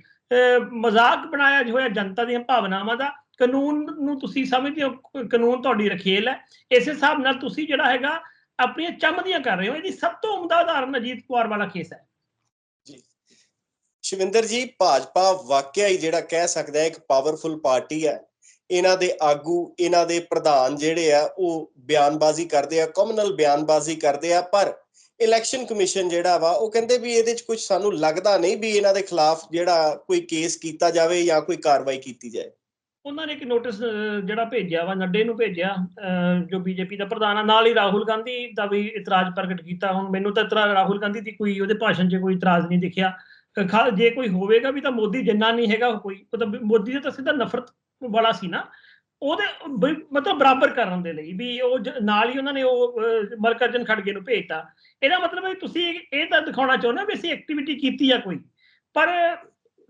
ਮਜ਼ਾਕ ਬਣਾਇਆ ਹੋਇਆ ਜਨਤਾ ਦੀਆਂ ਭਾਵਨਾਵਾਂ ਦਾ, ਕਾਨੂੰਨ ਨੂੰ ਤੁਸੀਂ ਸਮਝਦੇ ਹੋ ਕਾਨੂੰਨ ਤੁਹਾਡੀ ਰਖੇਲ ਹੈ। ਇਸੇ ਹਿਸਾਬ ਨਾਲ ਤੁਸੀਂ ਜਿਹੜਾ ਹੈਗਾ, ਆਪਣੀਆਂ ਚਮਦੀਆਂ ਕਰ ਰਹੇ ਹੋ। ਇਹਦੀ ਸਭ ਤੋਂ ਉਮਦਾ ਉਦਾਹਰਨ ਅਜੀਤ ਕੁਮਾਰ ਵਾਲਾ ਕੇਸ ਹੈ। ਸ਼ਿਵਿੰਦਰ ਜੀ, ਭਾਜਪਾ ਵਾਕਿਆ ਹੀ ਜਿਹੜਾ ਕਹਿ ਸਕਦਾ ਹੈ, ਇੱਕ ਪਾਵਰਫੁਲ ਪਾਰਟੀ ਹੈ। ਇਹਨਾਂ ਦੇ ਆਗੂ, ਇਹਨਾਂ ਦੇ ਪ੍ਰਧਾਨ ਜਿਹੜੇ ਆ, ਉਹ ਬਿਆਨਬਾਜ਼ੀ ਕਰਦੇ ਆ ਕਮਨਲ ਬਿਆਨਬਾਜ਼ੀ ਕਰਦੇ ਆ, ਪਰ ਇਲੈਕਸ਼ਨ ਕਮਿਸ਼ਨ ਜਿਹੜਾ ਵਾ, ਉਹ ਕਹਿੰਦੇ ਵੀ ਇਹਦੇ ਚ ਕੁਝ ਸਾਨੂੰ ਲੱਗਦਾ ਨਹੀਂ ਵੀ ਇਹਨਾਂ ਦੇ ਖਿਲਾਫ ਜਿਹੜਾ ਕੋਈ ਕੇਸ ਕੀਤਾ ਜਾਵੇ ਜਾਂ ਕੋਈ ਕਾਰਵਾਈ ਕੀਤੀ ਜਾਏ। ਉਹਨਾਂ ਨੇ ਇੱਕ ਨੋਟਿਸ ਜਿਹੜਾ ਭੇਜਿਆ ਵਾ, ਨੱਡੇ ਨੂੰ ਭੇਜਿਆ ਜੋ ਬੀਜੇਪੀ ਦਾ ਪ੍ਰਧਾਨ ਆ, ਨਾਲ ਹੀ ਰਾਹੁਲ ਗਾਂਧੀ ਦਾ ਵੀ ਇਤਰਾਜ਼ ਪ੍ਰਗਟ ਕੀਤਾ। ਹੁਣ ਮੈਨੂੰ ਤਾਂ ਇਤਰਾ, ਰਾਹੁਲ ਗਾਂਧੀ ਦੀ ਕੋਈ ਉਹਦੇ ਭਾਸ਼ਣ 'ਚ ਕੋਈ ਇਤਰਾਜ਼ ਨਹੀਂ ਦਿਖਿਆ। ਜੇ ਕੋਈ ਹੋਵੇਗਾ ਵੀ ਤਾਂ ਮੋਦੀ ਜਿੰਨਾ ਨਹੀਂ ਹੈਗਾ ਕੋਈ ਮਤਲਬ ਮੋਦੀ ਦਾ ਤਾਂ ਸਿੱਧਾ ਨਫ਼ਰਤ ਬੜਾ ਸੀ ਨਾ। ਉਹਦੇ ਬ- ਮਤਲਬ ਬਰਾਬਰ ਕਰਨ ਦੇ ਲਈ ਵੀ ਉਹ ਨਾਲ ਹੀ ਉਹਨਾਂ ਨੇ ਉਹ ਅਹ, ਮਲਕਾਰਜਨ ਖੜਗੇ ਨੂੰ ਭੇਜਤਾ। ਇਹਦਾ ਮਤਲਬ ਹੈ ਤੁਸੀਂ ਇਹ ਤਾਂ ਦਿਖਾਉਣਾ ਚਾਹੁੰਦੇ ਹੋ ਵੀ ਅਸੀਂ ਐਕਟੀਵਿਟੀ ਕੀਤੀ ਆ ਕੋਈ। ਪਰ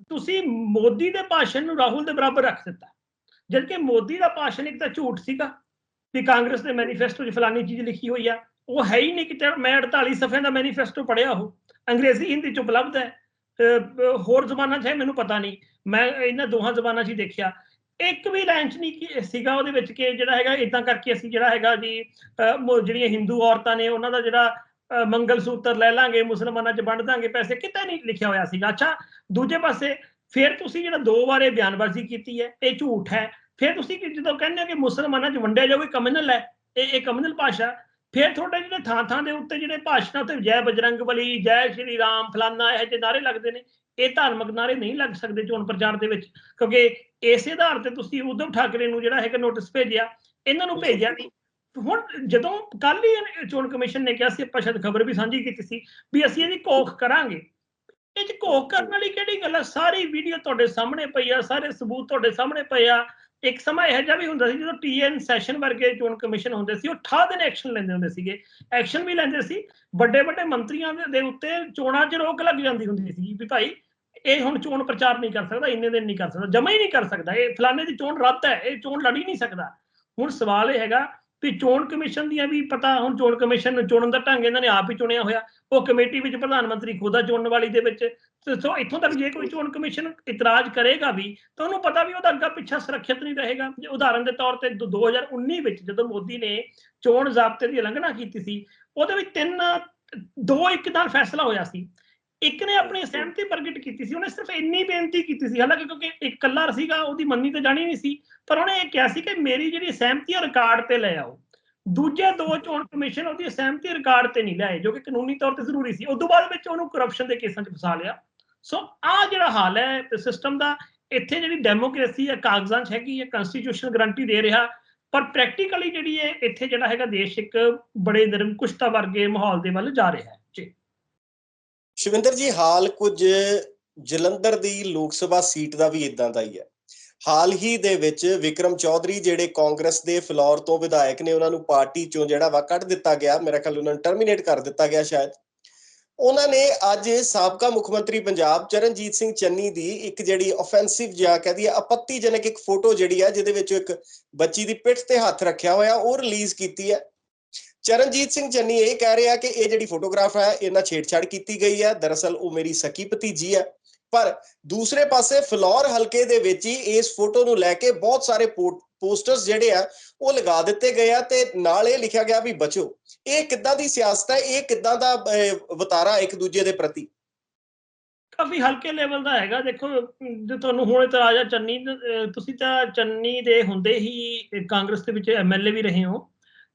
ਤੁਸੀਂ ਮੋਦੀ ਦੇ ਭਾਸ਼ਣ ਨੂੰ ਰਾਹੁਲ ਦੇ ਬਰਾਬਰ ਰੱਖ ਦਿੱਤਾ। ਜਦਕਿ ਮੋਦੀ ਦਾ ਭਾਸ਼ਣ ਇੱਕ ਤਾਂ ਝੂਠ ਸੀਗਾ ਵੀ ਕਾਂਗਰਸ ਦੇ ਮੈਨੀਫੈਸਟੋ 'ਚ ਫਲਾਨੀ ਚੀਜ਼ ਲਿਖੀ ਹੋਈ ਆ। ਉਹ ਹੈ ਹੀ ਨਹੀਂ ਕਿ ਮੈਂ 48 ਸਫ਼ਿਆਂ ਦਾ ਮੈਨੀਫੈਸਟੋ ਪੜਿਆ ਉਹ। ਅੰਗਰੇਜ਼ੀ ਹਿੰਦੀ 'ਚ ਉਪਲਬਧ ਹੈ। ਹੋਰ ਜ਼ਬਾਨਾਂ 'ਚ ਹੈ ਮੈਨੂੰ ਪਤਾ ਨਹੀਂ। ਮੈਂ ਇਹਨਾਂ ਦੋਹਾਂ ਜ਼ਬਾਨਾਂ 'ਚ ਹੀ ਦੇਖਿਆ। ਇੱਕ ਵੀ ਲਾਈਨ 'ਚ ਨਹੀਂ ਸੀਗਾ ਉਹਦੇ ਵਿੱਚ ਕਿ ਜਿਹੜਾ ਹੈਗਾ ਇਦਾਂ ਕਰਕੇ ਅਸੀਂ ਜਿਹੜਾ ਹੈਗਾ ਜੀ ਜਿਹੜੀਆਂ ਹਿੰਦੂ ਔਰਤਾਂ ਨੇ ਉਹਨਾਂ ਦਾ ਜਿਹੜਾ ਮੰਗਲ ਸੂਤਰ ਲੈ ਲਾਂਗੇ, ਮੁਸਲਮਾਨਾਂ 'ਚ ਵੰਡ ਦਾਂਗੇ, ਪੈਸੇ ਕਿਤੇ ਨਹੀਂ ਲਿਖਿਆ ਹੋਇਆ ਸੀਗਾ। ਅੱਛਾ, ਦੂਜੇ ਪਾਸੇ ਫਿਰ ਤੁਸੀਂ ਜਿਹੜਾ ਦੋ ਵਾਰ ਇਹ ਬਿਆਨਬਾਜ਼ੀ ਕੀਤੀ ਹੈ, ਇਹ ਝੂਠ ਹੈ। ਫਿਰ ਤੁਸੀਂ ਜਦੋਂ ਕਹਿੰਦੇ ਹੋ ਕਿ ਮੁਸਲਮਾਨਾਂ 'ਚ ਵੰਡਿਆ ਜਾਵੇ ਕਮਿਊਨਲ ਹੈ। ਇਹ ਇਹ ਕਮਿਊਨਲ ਭਾਸ਼ਾ ਫਿਰ ਤੁਹਾਡੇ ਜਿਹੜੇ ਥਾਂ ਥਾਂ ਦੇ ਉੱਤੇ ਜਿਹੜੇ ਭਾਸ਼ਣਾਂ ਤੇ ਜੈ ਬਜਰੰਗ ਬਲੀ ਜੈ ਸ਼੍ਰੀ ਰਾਮ ਫਲਾਨਾ ਇਹ ਜਿਹੇ ਨਾਰੇ ਲੱਗਦੇ ਨੇ ਇਹ ਧਾਰਮਿਕ ਨਾਰੇ ਨਹੀਂ ਲੱਗ ਸਕਦੇ ਚੋਣ ਪ੍ਰਚਾਰ ਦੇ ਵਿੱਚ ਕਿਉਂਕਿ ਇਸੇ ਆਧਾਰ ਤੇ ਤੁਸੀਂ ਉद्धਵ ਠਾਕਰੇ ਨੂੰ ਜਿਹੜਾ ਹੈਗਾ ਨੋਟਿਸ ਭੇਜਿਆ ਇਹਨਾਂ ਨੂੰ ਭੇਜਿਆ ਨਹੀਂ। ਹੁਣ ਜਦੋਂ ਕੱਲ ਹੀ ਚੋਣ ਕਮਿਸ਼ਨ ਨੇ ਕਿਹਾ ਸੀ ਆਪਾਂ ਸ਼ਾਇਦ ਖਬਰ ਵੀ ਸਾਂਝੀ ਕੀਤੀ ਸੀ ਵੀ ਅਸੀਂ ਇਹਦੀ ਕੋਖ ਕਰਾਂਗੇ। ਇਹ ਚ ਕੋਖ ਕਰਨ ਵਾਲੀ ਕਿਹੜੀ ਗੱਲ ਆ? ਸਾਰੀ ਵੀਡੀਓ ਤੁਹਾਡੇ ਸਾਹਮਣੇ ਪਈ ਆ ਸਾਰੇ ਸਬੂਤ ਤੁਹਾਡੇ ਸਾਹਮਣੇ ਪਏ ਆ। ਇੱਕ ਸਮਾਂ ਇਹੋ ਜਿਹਾ ਵੀ ਹੁੰਦਾ ਸੀ ਜਦੋਂ ਟੀਐਨ ਸੈਸ਼ਨ ਵਰਗੇ ਚੋਣ ਕਮਿਸ਼ਨ ਹੁੰਦੇ ਸੀ, ਉਹ ਠਾ ਦਿਨ ਐਕਸ਼ਨ ਲੈਂਦੇ ਹੁੰਦੇ ਸੀਗੇ। ਐਕਸ਼ਨ ਵੀ ਲੈਂਦੇ ਸੀ, ਵੱਡੇ ਵੱਡੇ ਮੰਤਰੀਆਂ ਦੇ- ਦੇ ਉੱਤੇ ਚੋਣਾਂ 'ਚ ਰੋਕ ਲੱਗ ਜਾਂਦੀ ਹੁੰਦੀ ਸੀ ਵੀ ਭਾਈ ਇਹ ਹੁਣ ਚੋਣ ਪ੍ਰਚਾਰ ਨਹੀਂ ਕਰ ਸਕਦਾ, ਇੰਨੇ ਦਿਨ ਨਹੀਂ ਕਰ ਸਕਦਾ, ਜਮਾ ਹੀ ਨਹੀਂ ਕਰ ਸਕਦਾ। ਇਹ ਫਲਾਣੇ ਦੀ ਚੋਣ ਰੱਦ ਹੈ, ਇਹ ਚੋਣ ਲੜ ਹੀ ਨਹੀਂ ਸਕਦਾ। ਹੁਣ ਸਵਾਲ ਇਹ ਹੈਗਾ ਵੀ ਚੋਣ ਕਮਿਸ਼ਨ ਦੀਆਂ ਵੀ ਪਤਾ ਹੁਣ ਚੋਣ ਕਮਿਸ਼ਨ ਨੂੰ ਚੁਣਨ ਦਾ ਢੰਗ ਇਹਨਾਂ ਨੇ ਆਪ ਹੀ ਚੁਣਿਆ ਹੋਇਆ। ਉਹ ਕਮੇਟੀ ਵਿੱਚ ਪ੍ਰਧਾਨ ਮੰਤਰੀ ਖੁਦ ਚੁਣਨ ਵਾਲੀ ਦੇ ਵਿੱਚ। ਸੋ ਇੱਥੋਂ ਤੱਕ ਜੇ ਕੋਈ ਚੋਣ ਕਮਿਸ਼ਨ ਇਤਰਾਜ਼ ਕਰੇਗਾ ਵੀ ਤਾਂ ਉਹਨੂੰ ਪਤਾ ਵੀ ਉਹਦਾ ਅੱਗਾ ਪਿੱਛਾ ਸੁਰੱਖਿਅਤ ਨਹੀਂ ਰਹੇਗਾ। ਜੇ ਉਦਾਹਰਨ ਦੇ ਤੌਰ ਤੇ ਦੋ- 2019 ਵਿੱਚ ਜਦੋਂ ਮੋਦੀ ਨੇ ਚੋਣ ਜ਼ਾਬਤੇ ਦੀ ਉਲੰਘਣਾ ਕੀਤੀ ਸੀ ਉਹਦੇ ਵਿੱਚ ਤਿੰਨ ਦੋ ਇੱਕ ਨਾਲ ਫੈਸਲਾ ਹੋਇਆ ਸੀ। ਇੱਕ ਨੇ ਆਪਣੀ ਸਹਿਮਤੀ ਪ੍ਰਗਟ ਕੀਤੀ ਸੀ ਉਹਨੇ ਸਿਰਫ ਇੰਨੀ ਬੇਨਤੀ ਕੀਤੀ ਸੀ ਹਾਲਾਂਕਿ ਕਿਉਂਕਿ ਇੱਕ ਇਕੱਲਾ ਸੀਗਾ ਉਹਦੀ ਮੰਨੀ ਤਾਂ ਜਾਣੀ ਨਹੀਂ ਸੀ ਪਰ ਉਹਨੇ ਇਹ ਕਿਹਾ ਸੀ ਕਿ ਮੇਰੀ ਜਿਹੜੀ ਸਹਿਮਤੀ ਹੈ ਰਿਕਾਰਡ ਤੇ ਲੈ ਆਓ। ਦੂਜੇ ਦੋ ਚੋਣ ਕਮਿਸ਼ਨ ਉਹਦੀ ਸਹਿਮਤੀ ਰਿਕਾਰਡ ਤੇ ਨਹੀਂ ਲਿਆਏ ਜੋ ਕਿ ਕਾਨੂੰਨੀ ਤੌਰ ਤੇ ਜ਼ਰੂਰੀ ਸੀ। ਉਸ ਤੋਂ ਬਾਅਦ ਵਿੱਚ ਉਹਨੂੰ ਕਰਪਸ਼ਨ ਦੇ ਕੇਸਾਂ 'ਚ ਫਸਾ ਲਿਆ। ਸੋ ਆ ਜਿਹੜਾ ਹਾਲ ਹੈ ਸਿਸਟਮ ਦਾ ਇੱਥੇ ਜਿਹੜੀ ਡੈਮੋਕ੍ਰੇਸੀ ਹੈ ਕਾਗਜ਼ਾਂ 'ਚ ਹੈਗੀ ਹੈ ਕਨਸਟੀਟਿਊਸ਼ਨ ਗਰੰਟੀ ਦੇ ਰਿਹਾ ਪਰ ਪ੍ਰੈਕਟੀਕਲੀ ਜਿਹੜੀ ਹੈ ਇੱਥੇ ਜਿਹੜਾ ਹੈਗਾ ਦੇਸ਼ ਇੱਕ ਬੜੇ ਨਿਰੰਕੁਸ਼ਤਾ ਵਰਗੇ ਮਾਹੌਲ ਦੇ ਵੱਲ ਜਾ ਰਿਹਾ ਹੈ। ਸ਼ਿਵਿੰਦਰ ਜੀ, ਹਾਲ ਕੁਝ ਜਲੰਧਰ ਦੀ ਲੋਕ ਸਭਾ ਸੀਟ ਦਾ ਵੀ ਇਦਾਂ ਦਾ ਹੀ ਹੈ। ਹਾਲ ਹੀ ਦੇ ਵਿੱਚ ਵਿਕਰਮ ਚੌਧਰੀ ਜਿਹੜੇ ਕਾਂਗਰਸ ਦੇ ਫਲੋਰ ਤੋਂ ਵਿਧਾਇਕ ਨੇ, ਉਹਨਾਂ ਨੂੰ ਪਾਰਟੀ ਚੋਂ ਜਿਹੜਾ ਵਾ ਕੱਢ ਦਿੱਤਾ ਗਿਆ। ਮੇਰਾ ਖਿਆਲ ਉਹਨਾਂ ਨੂੰ ਟਰਮੀਨੇਟ ਕਰ ਦਿੱਤਾ ਗਿਆ ਸ਼ਾਇਦ। ਉਹਨਾਂ ਨੇ ਅੱਜ ਸਾਬਕਾ ਮੁੱਖ ਮੰਤਰੀ ਪੰਜਾਬ ਚਰਨਜੀਤ ਸਿੰਘ ਚੰਨੀ ਦੀ ਇੱਕ ਜਿਹੜੀ ਆਫੈਂਸਿਵ ਜਿਹਾ ਕਹਦੀ ਹੈ ਆਪੱਤੀਜਨਕ ਇੱਕ ਫੋਟੋ ਜਿਹੜੀ ਹੈ ਜਿਹਦੇ ਵਿੱਚ ਇੱਕ ਬੱਚੀ ਦੀ ਪਿੱਠ ਤੇ ਹੱਥ ਰੱਖਿਆ ਹੋਇਆ, ਉਹ ਰਿਲੀਜ਼ ਕੀਤੀ ਹੈ। ਚਰਨਜੀਤ ਸਿੰਘ ਚੰਨੀ ਇਹ ਕਹਿ ਰਿਹਾ ਕਿ ਇਹ ਜਿਹੜੀ ਫੋਟੋਗ੍ਰਾਫ ਹੈ, ਇਹਨਾਂ ਛੇੜਛਾੜ ਕੀਤੀ ਗਈ ਹੈ। ਦਰਅਸਲ ਉਹ ਮੇਰੀ ਸਕੀ ਭਤੀਜੀ ਹੈ। ਪਰ ਦੂਸਰੇ ਪਾਸੇ ਫਲੋਰ ਹਲਕੇ ਦੇ ਵਿੱਚ ਹੀ ਇਸ ਫੋਟੋ ਨੂੰ ਲੈ ਕੇ ਬਹੁਤ ਸਾਰੇ ਪੋਸਟਰਸ ਜਿਹੜੇ ਆ, ਉਹ ਲਗਾ ਦਿੱਤੇ ਗਏ ਆ ਤੇ ਨਾਲ ਇਹ ਲਿਖਿਆ ਗਿਆ ਵੀ ਬਚੋ। ਇਹ ਕਿੱਦਾਂ ਦੀ ਸਿਆਸਤ ਹੈ? ਇਹ ਕਿੱਦਾਂ ਦਾ ਵਤਾਰਾ ਇੱਕ ਦੂਜੇ ਦੇ ਪ੍ਰਤੀ? ਕਾਫੀ ਹਲਕੇ ਲੈਵਲ ਦਾ ਹੈਗਾ। ਦੇਖੋ, ਜੇ ਤੁਹਾਨੂੰ ਹੁਣ ਇਤਰਾਜ਼ ਆ ਚੰਨੀ ਤੁਸੀਂ ਤਾਂ ਚੰਨੀ ਦੇ ਹੁੰਦੇ ਹੀ ਕਾਂਗਰਸ ਦੇ ਵਿੱਚ ਐਮਐਲਏ ਵੀ ਰਹੇ ਹੋ।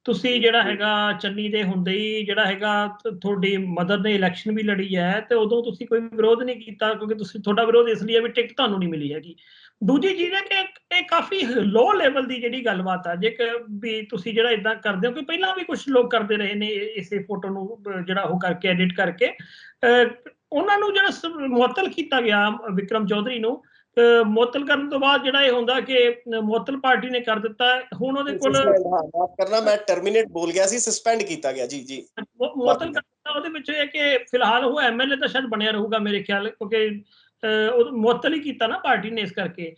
ਤੁਸੀਂ ਜਿਹੜਾ ਹੈਗਾ ਚੰਨੀ ਦੇ ਹੁੰਦੇ ਹੀ ਜਿਹੜਾ ਹੈਗਾ ਤੁਹਾਡੀ ਮਦਰ ਨੇ ਇਲੈਕਸ਼ਨ ਵੀ ਲੜੀ ਹੈ ਤੇ ਉਦੋਂ ਤੁਸੀਂ ਕੋਈ ਵਿਰੋਧ ਨਹੀਂ ਕੀਤਾ ਕਿਉਂਕਿ ਤੁਸੀਂ ਤੁਹਾਡਾ ਵਿਰੋਧ ਇਸ ਲਈ ਹੈ ਵੀ ਟਿਕਟ ਤੁਹਾਨੂੰ ਨਹੀਂ ਮਿਲੀ ਹੈਗੀ। ਦੂਜੀ ਚੀਜ਼ ਹੈ ਕਿ ਇਹ- ਕਾਫੀ ਲੋ ਲੈਵਲ ਦੀ ਜਿਹੜੀ ਗੱਲਬਾਤ ਆ ਜੇ ਕਿ ਵੀ ਤੁਸੀਂ ਜਿਹੜਾ ਇਦਾਂ ਕਰਦੇ ਹੋ ਕਿ ਪਹਿਲਾਂ ਵੀ ਕੁਝ ਲੋਕ ਕਰਦੇ ਰਹੇ ਨੇ ਇਸੇ ਫੋਟੋ ਨੂੰ ਜਿਹੜਾ ਉਹ ਕਰਕੇ ਐਡਿਟ ਕਰਕੇ ਉਹਨਾਂ ਨੂੰ ਜਿਹੜਾ ਮੁਅੱਤਲ ਕੀਤਾ ਗਿਆ ਵਿਕਰਮ ਚੌਧਰੀ ਨੂੰ ਮੁਅੱਤਲ ਕਰਨ ਤੋਂ ਬਾਅਦ ਜਿਹੜਾ ਇਹ ਹੁੰਦਾ ਕਿ ਮੁਅੱਤਲ ਪਾਰਟੀ ਨੇ ਕਰ ਦਿੱਤਾ। ਹੁਣ ਉਹਦੇ ਕੋਲ ਮਾਫ ਕਰਨਾ ਮੈਂ ਟਰਮੀਨੇਟ ਬੋਲ ਗਿਆ ਸੀ ਸਸਪੈਂਡ ਕੀਤਾ ਗਿਆ ਜੀ ਜੀ ਮੁਅੱਤਲ ਕਰ ਦਿੱਤਾ ਉਹਦੇ ਵਿੱਚ ਇਹ ਕਿ ਫਿਲਹਾਲ ਉਹ ਐਮਐਲਏ ਤਾਂ ਸ਼ਾਇਦ ਬਣਿਆ ਰਹੂਗਾ ਮੇਰੇ ਖਿਆਲ ਕਿਉਂਕਿ ਉਹ ਮੁਅੱਤਲ ਹੀ ਕੀਤਾ ਨਾ ਪਾਰਟੀ ਨੇ ਇਸ ਕਰਕੇ